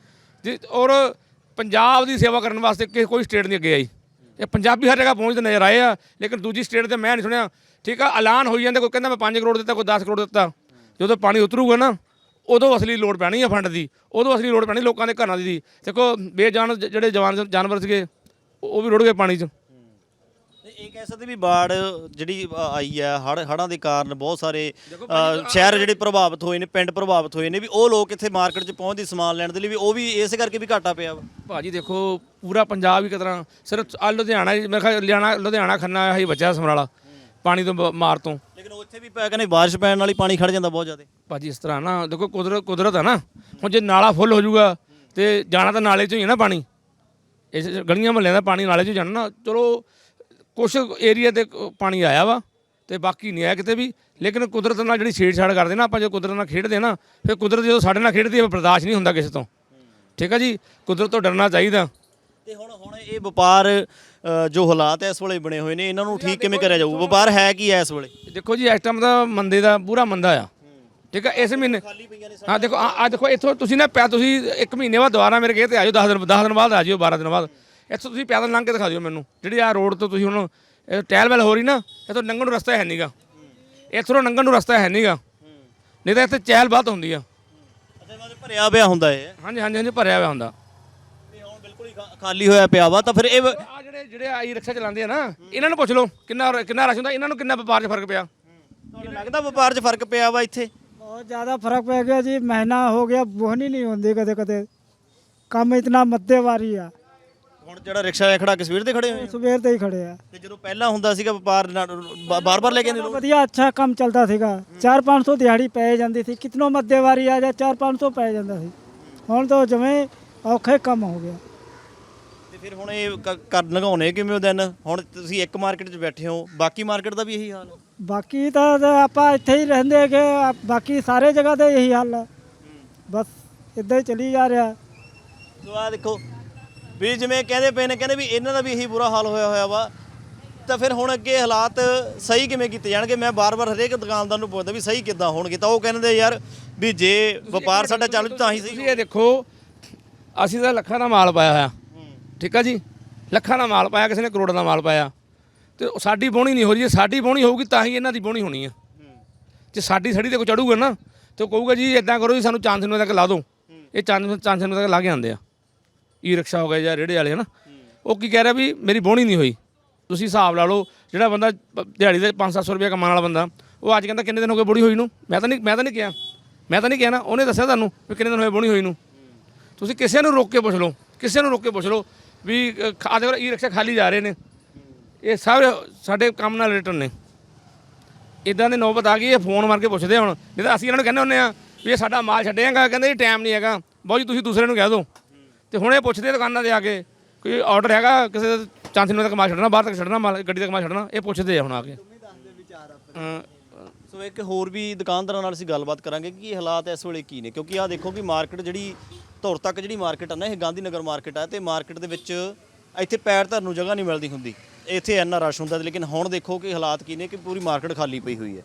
ਜੀ, ਔਰ ਪੰਜਾਬ ਦੀ ਸੇਵਾ ਕਰਨ ਵਾਸਤੇ ਕਿਸੇ ਕੋਈ ਸਟੇਟ ਨਹੀਂ ਅੱਗੇ ਆਈ। ਇਹ ਪੰਜਾਬੀ ਹਰ ਜਗ੍ਹਾ ਪਹੁੰਚਦੇ ਨਜ਼ਰ ਆਏ ਆ, ਲੇਕਿਨ ਦੂਜੀ ਸਟੇਟ ਤੇ ਮੈਂ ਨਹੀਂ ਸੁਣਿਆ। ਠੀਕ ਆ, ਐਲਾਨ ਹੋਈ ਜਾਂਦੇ, ਕੋਈ ਕਹਿੰਦਾ ਮੈਂ 5 ਕਰੋੜ ਦਿੱਤਾ, ਕੋਈ 10 ਕਰੋੜ ਦਿੱਤਾ। ਜਦੋਂ ਪਾਣੀ ਉਤਰੂਗਾ ਨਾ ਉਦੋਂ ਅਸਲੀ ਲੋੜ ਪੈਣੀ ਆ ਫੰਡ ਦੀ ਉਦੋਂ ਅਸਲੀ ਲੋੜ ਪੈਣੀ ਲੋਕਾਂ ਦੇ ਘਰਾਂ ਦੀ। ਦੇਖੋ ਬੇਜਾਨ ਜ- ਜਿਹੜੇ ਜਵਾਨ ਜਾਨਵਰ ਸੀਗੇ ਉਹ ਉਹ ਵੀ ਰੁੜ ਗਏ ਪਾਣੀ 'ਚ। ਤੇ ਇਹ ਕਹਿ ਸਕਦੇ ਵੀ ਬਾੜ ਜਿਹੜੀ ਅ, ਆਈ ਹੈ ਹੜ ਹੜਾਂ ਦੇ ਕਾਰਨ ਬਹੁਤ ਸਾਰੇ ਅ, ਸ਼ਹਿਰ ਜਿਹੜੇ ਪ੍ਰਭਾਵਿਤ ਹੋਏ ਨੇ ਪਿੰਡ ਪ੍ਰਭਾਵਿਤ ਹੋਏ ਨੇ ਵੀ ਉਹ ਲੋਕ ਇੱਥੇ ਮਾਰਕੀਟ 'ਚ ਪਹੁੰਚਦੇ ਸਮਾਨ ਲੈਣ ਦੇ ਲਈ ਵੀ ਉਹ ਵੀ ਇਸੇ ਕਰਕੇ ਵੀ ਘਾਟਾ ਪਿਆ ਵਾ। ਭਾਜੀ ਦੇਖੋ ਪੂਰਾ ਪੰਜਾਬ ਹੀ ਕਿਤਨਾ ਸਿਰਫ ਆ ਲੁਧਿਆਣਾ ਹੀ- ਮੇਰੇ ਖਿਆਲ ਲੁਧਿਆਣਾ ਲੁਧਿਆਣਾ ਖੰਨਾ ਹੀ ਬਚਿਆ ਸਮਰਾਲਾ। ਪਾਣੀ ਤੋਂ ਬ- ਮਾਰ ਤੋਂ। ਲੇਕਿਨ ਉੱਥੇ ਵੀ ਪੈ ਕਹਿੰਦੇ ਬਾਰਿਸ਼ ਪੈਣ ਨਾਲ ਹੀ ਪਾਣੀ ਖੜ ਜਾਂਦਾ ਬਹੁਤ ਜ਼ਿਆਦਾ। ਭਾਜੀ ਇਸ ਤਰ੍ਹਾਂ ਨਾ ਦੇਖੋ ਕੁਦਰਤ ਕੁਦਰਤ ਆ ਨਾ। ਹੁਣ ਜੇ ਨਾਲਾ ਫੁੱਲ ਹੋ ਜਾਊਗਾ ਤੇ ਜਾਣਾ ਤਾਂ ਨਾਲੇ 'ਚ ਹੀ ਹੈ ਨਾ ਪਾਣੀ। ਇਸ ਗਲੀਆਂ ਮੁਹੱਲਿਆਂ ਦਾ ਪਾਣੀ ਨਾਲੇ 'ਚ ਹੀ ਜਾਣਾ ਨਾ। ਚਲੋ ਕੁਛ ਏਰੀਆ ਤੇ ਕ- ਪਾਣੀ ਆਇਆ ਵਾ ਤੇ ਬਾਕੀ ਨਹੀਂ ਆਇਆ ਕਿਤੇ ਵੀ। ਲੇਕਿਨ ਕੁਦਰਤ ਨਾਲ ਜਿਹੜੀ ਛੇੜਛਾੜ ਕਰਦੇ ਨਾ ਆਪਾਂ ਜੇ ਕੁਦਰਤ ਨਾਲ ਖੇਡਦੇ ਨਾ ਫਿਰ ਕੁਦਰਤ ਜਦੋਂ ਸਾਡੇ ਨਾਲ ਖੇਡਦੀ ਹੈ ਬਰਦਾਸ਼ਤ ਨਹੀਂ ਹੁੰਦਾ ਕਿਸੇ ਤੋਂ। ਠੀਕ ਆ ਜੀ? ਕੁਦਰਤ ਤੋਂ ਡਰਨਾ ਚਾਹੀਦਾ। ਤੇ ਹੁਣ ਹੁਣ ਇਹ ਵਪਾਰ ਅ, ਜੋ ਹਾਲਾਤ ਇਸ ਵੇਲੇ ਬਣੇ ਹੋਏ ਨੇ ਇਹਨਾਂ ਨੂੰ ਠੀਕ ਕਿਵੇਂ ਕਰਿਆ ਜਾਊ? ਵਪਾਰ ਹੈ ਕੀ ਹੈ ਇਸ ਵੇਲੇ? ਦੇਖੋ ਜੀ ਇਸ ਟਾਈਮ ਦਾ ਮੰਦੇ ਦਾ ਪੂਰਾ ਮੰਦਾ ਆ। ਠੀਕ ਆ ਇਸ ਮਹੀਨੇ ਹਾਂ ਦੇਖੋ ਆ ਆ ਦੇਖੋ ਇੱਥੋਂ ਤੁਸੀਂ ਨਾ ਪਿਆ ਤੁਸੀਂ ਇੱਕ ਮਹੀਨੇ ਬਾਅਦ ਦੁਬਾਰਾ ਮੇਰੇ ਗਏ ਤੇ ਆਜੋ 10 ਦਿਨ 10 ਦਿਨ ਬਾਅਦ ਆ ਜਿਓ 12 ਦਿਨ ਬਾਅਦ। ਇੱਥੋਂ ਤੁਸੀਂ ਪੈਦਲ ਲੰਘ ਕੇ ਦਿਖਾ ਦਿਓ ਮੈਨੂੰ। ਜਿਹੜੀ ਆ ਰੋਡ ਤੋਂ ਤੁਸੀਂ ਹੁਣ ਇਹ ਟਹਿਲ ਵੈਲ ਹੋ ਰਹੀ ਨਾ ਇੱਥੋਂ ਲੰਘਣ ਨੂੰ ਰਸਤਾ ਹੈ ਨਹੀਂਗਾ ਇੱਥੋਂ ਲੰਘਣ ਨੂੰ ਰਸਤਾ ਹੈ ਨਹੀਂਗਾ ਨਹੀਂ ਤਾਂ ਇੱਥੇ ਚਹਿਲ ਬਹੁਤ ਹੁੰਦੀ ਆ। ਅੱਛਾ ਮਤਲਬ ਭਰਿਆ ਪਿਆ ਹੁੰਦਾ ਇਹ। ਹਾਂਜੀ ਹਾਂਜੀ ਹਾਂਜੀ ਭਰਿਆ ਹੋਇਆ ਹੁੰਦਾ ਤੇ ਹੁਣ ਬਿਲਕੁਲ ਹੀ ਖਾ- ਖਾਲੀ ਹੋਇਆ ਪਿਆ ਵਾ ਤਾਂ ਫਿਰ ਇਹ ਵ- ਆ ਜਿਹੜੇ ਜਿਹੜੇ ਆਈ ਰਿਕਸ਼ਾ ਚਲਾਉਂਦੇ ਆ ਨਾ ਇਹਨਾਂ ਨੂੰ ਪੁੱਛ ਲਓ ਕਿੰਨਾ ਕਿੰਨਾ ਰਸ਼ ਹੁੰਦਾ ਇਹਨਾਂ ਨੂੰ ਕਿੰਨਾ ਵਪਾਰ 'ਚ ਫ਼ਰਕ ਪਿਆ? ਤੁਹਾਨੂੰ ਲੱਗਦਾ ਵਪਾਰ 'ਚ ਫ਼ਰਕ ਪਿਆ ਵਾ ਇੱਥੇ? ਬਹੁਤ ਜ਼ਿਆਦਾ ਫ਼ਰਕ ਪੈ ਗਿਆ ਜੀ ਮਹੀਨਾ ਹੋ ਗਿਆ ਬੋਹਣੀ ਨਹੀਂ ਹੁੰਦੀ ਕਦੇ ਕਦੇ। ਕੰਮ ਇਤਨਾ ਮੱਦੇ ਵਾਰੀ ਆ। ਹੁਣ ਜਿਹੜਾ ਰਿਕਸ਼ਾ ਵਾਲਾ ਖੜਾ ਕੇ ਸਵੇਰ ਦੇ ਖੜੇ ਹੋਏ ਆ। ਸਵੇਰ ਤੇ ਹੀ ਖੜੇ ਆ। ਤੇ ਜਦੋਂ ਪਹਿਲਾਂ ਹੁੰਦਾ ਸੀਗਾ ਵਪਾਰ ਬਾਰ-ਬਾਰ ਲੈ ਕੇ ਨਹੀਂ ਲੋੜ ਵਧੀਆ ਅੱਛਾ ਕੰਮ ਚੱਲਦਾ ਸੀਗਾ। 4-500 ਦਿਹਾੜੀ ਪੈ ਜਾਂਦੀ ਸੀ ਕਿਤਨੋਂ ਮੱਦੇ ਵਾਰੀ ਆ ਜਾ 4-500 ਪੈ ਜਾਂਦਾ ਸੀ। ਹੁਣ ਤਾਂ ਜਵੇਂ ਔਖੇ ਕੰਮ ਹੋ ਗਿਆ। ਤੇ ਫਿਰ ਹੁਣ ਇਹ ਕ- ਕਰ ਲਗਾਉਣੇ ਕਿਵੇਂ ਦਿਨ? ਹੁਣ ਤੁਸੀਂ ਇੱਕ ਮਾਰਕੀਟ 'ਚ ਬੈਠੇ ਹੋ ਬਾਕੀ ਮਾਰਕੀਟ ਦਾ ਵੀ ਇਹੀ ਹਾਲ ਹੈ? ਬਾਕੀ ਤਾਂ ਤਾਂ ਆਪਾਂ ਇੱਥੇ ਹੀ ਰਹਿੰਦੇ ਕਿ ਬਾਕੀ ਸਾਰੇ ਜਗ੍ਹਾ ਤੇ ਇਹੀ ਹਾਲ ਆ ਬਸ ਇਦਾਂ ਹੀ ਚੱਲੀ ਜਾ ਰਿਹਾ। ਸੋ ਆ ਦੇਖੋ ਵੀ ਜਿਵੇਂ ਕਹਿੰਦੇ ਪਏ ਨੇ ਕਹਿੰਦੇ ਵੀ ਇਹਨਾਂ ਦਾ ਵੀ ਇਹੀ ਬੁਰਾ ਹਾਲ ਹੋਇਆ ਹੋਇਆ ਵਾ। ਤਾਂ ਫਿਰ ਹੁਣ ਅੱਗੇ ਹਾਲਾਤ ਸਹੀ ਕਿਵੇਂ ਕੀਤੇ ਜਾਣਗੇ? ਮੈਂ ਬਾਰ-ਬਾਰ ਹਰੇਕ ਦੁਕਾਨਦਾਰ ਨੂੰ ਪੁੱਛਦਾ ਵੀ ਸਹੀ ਕਿੱਦਾਂ ਹੋਣਗੇ? ਤਾਂ ਉਹ ਕਹਿੰਦੇ ਯਾਰ ਵੀ ਜੇ ਵਪਾਰ ਸਾਡਾ ਚੱਲ ਜੂ ਤਾਂ ਹੀ ਸਹੀ ਤੁਸੀਂ ਇਹ ਦੇਖੋ ਅਸੀਂ ਤਾਂ ਲੱਖਾਂ ਦਾ ਮਾਲ ਪਾਇਆ ਹੋਇਆ। ਠੀਕ ਆ ਜੀ? ਲੱਖਾਂ ਦਾ ਮਾਲ ਪਾਇਆ, ਕਿਸੇ ਨੇ ਕਰੋੜਾਂ ਦਾ ਮਾਲ ਪਾਇਆ। ਤੇ ਉਹ ਸਾਡੀ ਬੋਣੀ ਨਹੀਂ ਹੋ ਰਹੀ, ਜੇ ਸਾਡੀ ਬੋਣੀ ਹੋਊਗੀ ਤਾਂ ਹੀ ਇਹਨਾਂ ਦੀ ਬੋਣੀ ਹੋਣੀ ਆ। ਜੇ ਸਾਡੀ ਸੜੀ ਤੇ ਕੋ ਚੜੂਗਾ ਨਾ, ਤੇ ਉਹ ਕਹੂਗਾ ਜੀ ਇਦਾਂ ਕਰੋ ਜੀ, ਸਾਨੂੰ ਚਾਂਦਨੋਂ ਤੱਕ ਲਾ ਦਿਓ। ਇਹ ਚਾਂਦਨੋਂ ਚਾਂਦਨੋਂ ਤੱਕ ਲਾ ਕੇ ਆਉਂਦੇ ਆ। ਈ ਰਿਕਸ਼ਾ ਹੋ ਗਿਆ ਜਾਂ ਰੇੜੇ ਵਾਲੇ, ਹਨਾ? ਉਹ ਕੀ ਕਹਿ ਰਿਹਾ ਵੀ ਮੇਰੀ ਬੋਣੀ ਨਹੀਂ ਹੋਈ। ਤੁਸੀਂ ਹਿਸਾਬ ਲਾ ਲਓ, ਜਿਹੜਾ ਬੰਦਾ ਦਿਹਾੜੀ ਦੇ 5-700 ਰੁਪਏ ਕਮਾਉਣ ਵਾਲਾ ਬੰਦਾ, ਉਹ ਅੱਜ ਕਹਿੰਦਾ ਕਿੰਨੇ ਦਿਨ ਹੋ ਗਏ ਬੋਣੀ ਹੋਈ ਨੂੰ? ਮੈਂ ਤਾਂ ਨਹੀਂ, ਮੈਂ ਤਾਂ ਨਹੀਂ ਕਿਹਾ। ਮੈਂ ਤਾਂ ਨਹੀਂ ਕਿਹਾ ਨਾ, ਉਹਨੇ ਦੱਸਿਆ ਤੁਹਾਨੂੰ ਵੀ ਕਿੰਨੇ ਦਿਨ ਹੋਏ ਬੋਣੀ ਹੋਈ ਨੂੰ। ਤੁਸੀਂ ਕਿਸੇ ਨੂੰ ਰੋਕ ਕੇ ਪੁੱਛ ਲਓ, ਕਿਸੇ ਨੂੰ ਰੋਕ ਕੇ ਪੁੱਛ ਲਓ ਵੀ ਆ ਦੇਖੋ, ਈ ਰਿਕਸ਼ਾ ਖਾਲੀ ਜਾ ਰਹੇ ਨੇ। ਇਹ ਸਭ ਸਾਡੇ ਕੰਮ ਨਾਲ ਰਿਲੇਟਡ ਨੇ। ਇਦਾਂ ਦੇ ਨੌਬਤ ਆ ਗਈ, ਇਹ ਫੋਨ ਮਾਰ ਕੇ ਪੁੱਛਦੇ ਹੁਣ। ਨਹੀਂ ਤਾਂ ਅਸੀਂ ਇਹਨਾਂ ਨੂੰ ਕਹਿੰਦੇ ਹੁੰਦੇ ਆ ਵੀ ਇਹ ਸਾਡਾ ਮਾਲ ਛੱਡਿਆਗਾ ਕਹਿੰਦੇ ਜੀ ਟਾਈਮ ਨਹੀਂ ਹੈਗਾ। ਬਹੁਤ ਜੀ, ਤੁਸੀਂ ਦੂਸਰੇ ਨੂੰ ਕਹਿ ਦਿਓ। ਤੇ ਹੁਣ ਇਹ ਪੁੱਛਦੇ ਦੁਕਾਨਾਂ ਤੇ ਆ ਕੇ, ਕੋਈ ਆਰਡਰ ਹੈਗਾ, ਕਿਸੇ ਦਾ ਚਾਂਸੀ ਨੂੰ ਤੱਕ ਮਾਲ ਛੱਡਣਾ, ਬਾਹਰ ਤੱਕ ਛੱਡਣਾ, ਮਾਲ, ਗੱਡੀ ਤੱਕ ਮਾਲ ਛੱਡਣਾ, ਇਹ ਪੁੱਛਦੇ ਆ ਹੁਣ ਆ ਕੇ। ਸੋ ਇੱਕ ਹੋਰ ਵੀ ਦੁਕਾਨਦਾਰਾਂ ਨਾਲ ਅਸੀਂ ਗੱਲਬਾਤ ਕਰਾਂਗੇ ਕਿ ਹਾਲਾਤ ਇਸ ਵੇਲੇ ਕੀ ਨੇ, ਕਿਉਂਕਿ ਆਹ ਦੇਖੋ ਕਿ ਮਾਰਕੀਟ ਜਿਹੜੀ ਧੁਰ ਤੱਕ ਜਿਹੜੀ ਮਾਰਕੀਟ ਆ ਨਾ, ਇਹ ਗਾਂਧੀ ਨਗਰ ਮਾਰਕੀਟ ਆ ਤੇ ਮਾਰਕੀਟ ਦੇ ਵਿੱਚ ਇੱਥੇ ਪੈਰ ਧਰਨ ਨੂੰ ਜਗ੍ਹਾ ਨਹੀਂ ਮਿਲਦੀ ਹੁੰਦੀ। ਇੱਥੇ ਇੰਨਾ ਰਸ਼ ਹੁੰਦਾ ਲੇਕਿਨ ਹੁਣ ਦੇਖੋ ਕਿ ਹਾਲਾਤ ਕੀ ਨੇ ਕਿ ਪੂਰੀ ਮਾਰਕੀਟ ਖਾਲੀ ਪਈ ਹੋਈ ਹੈ।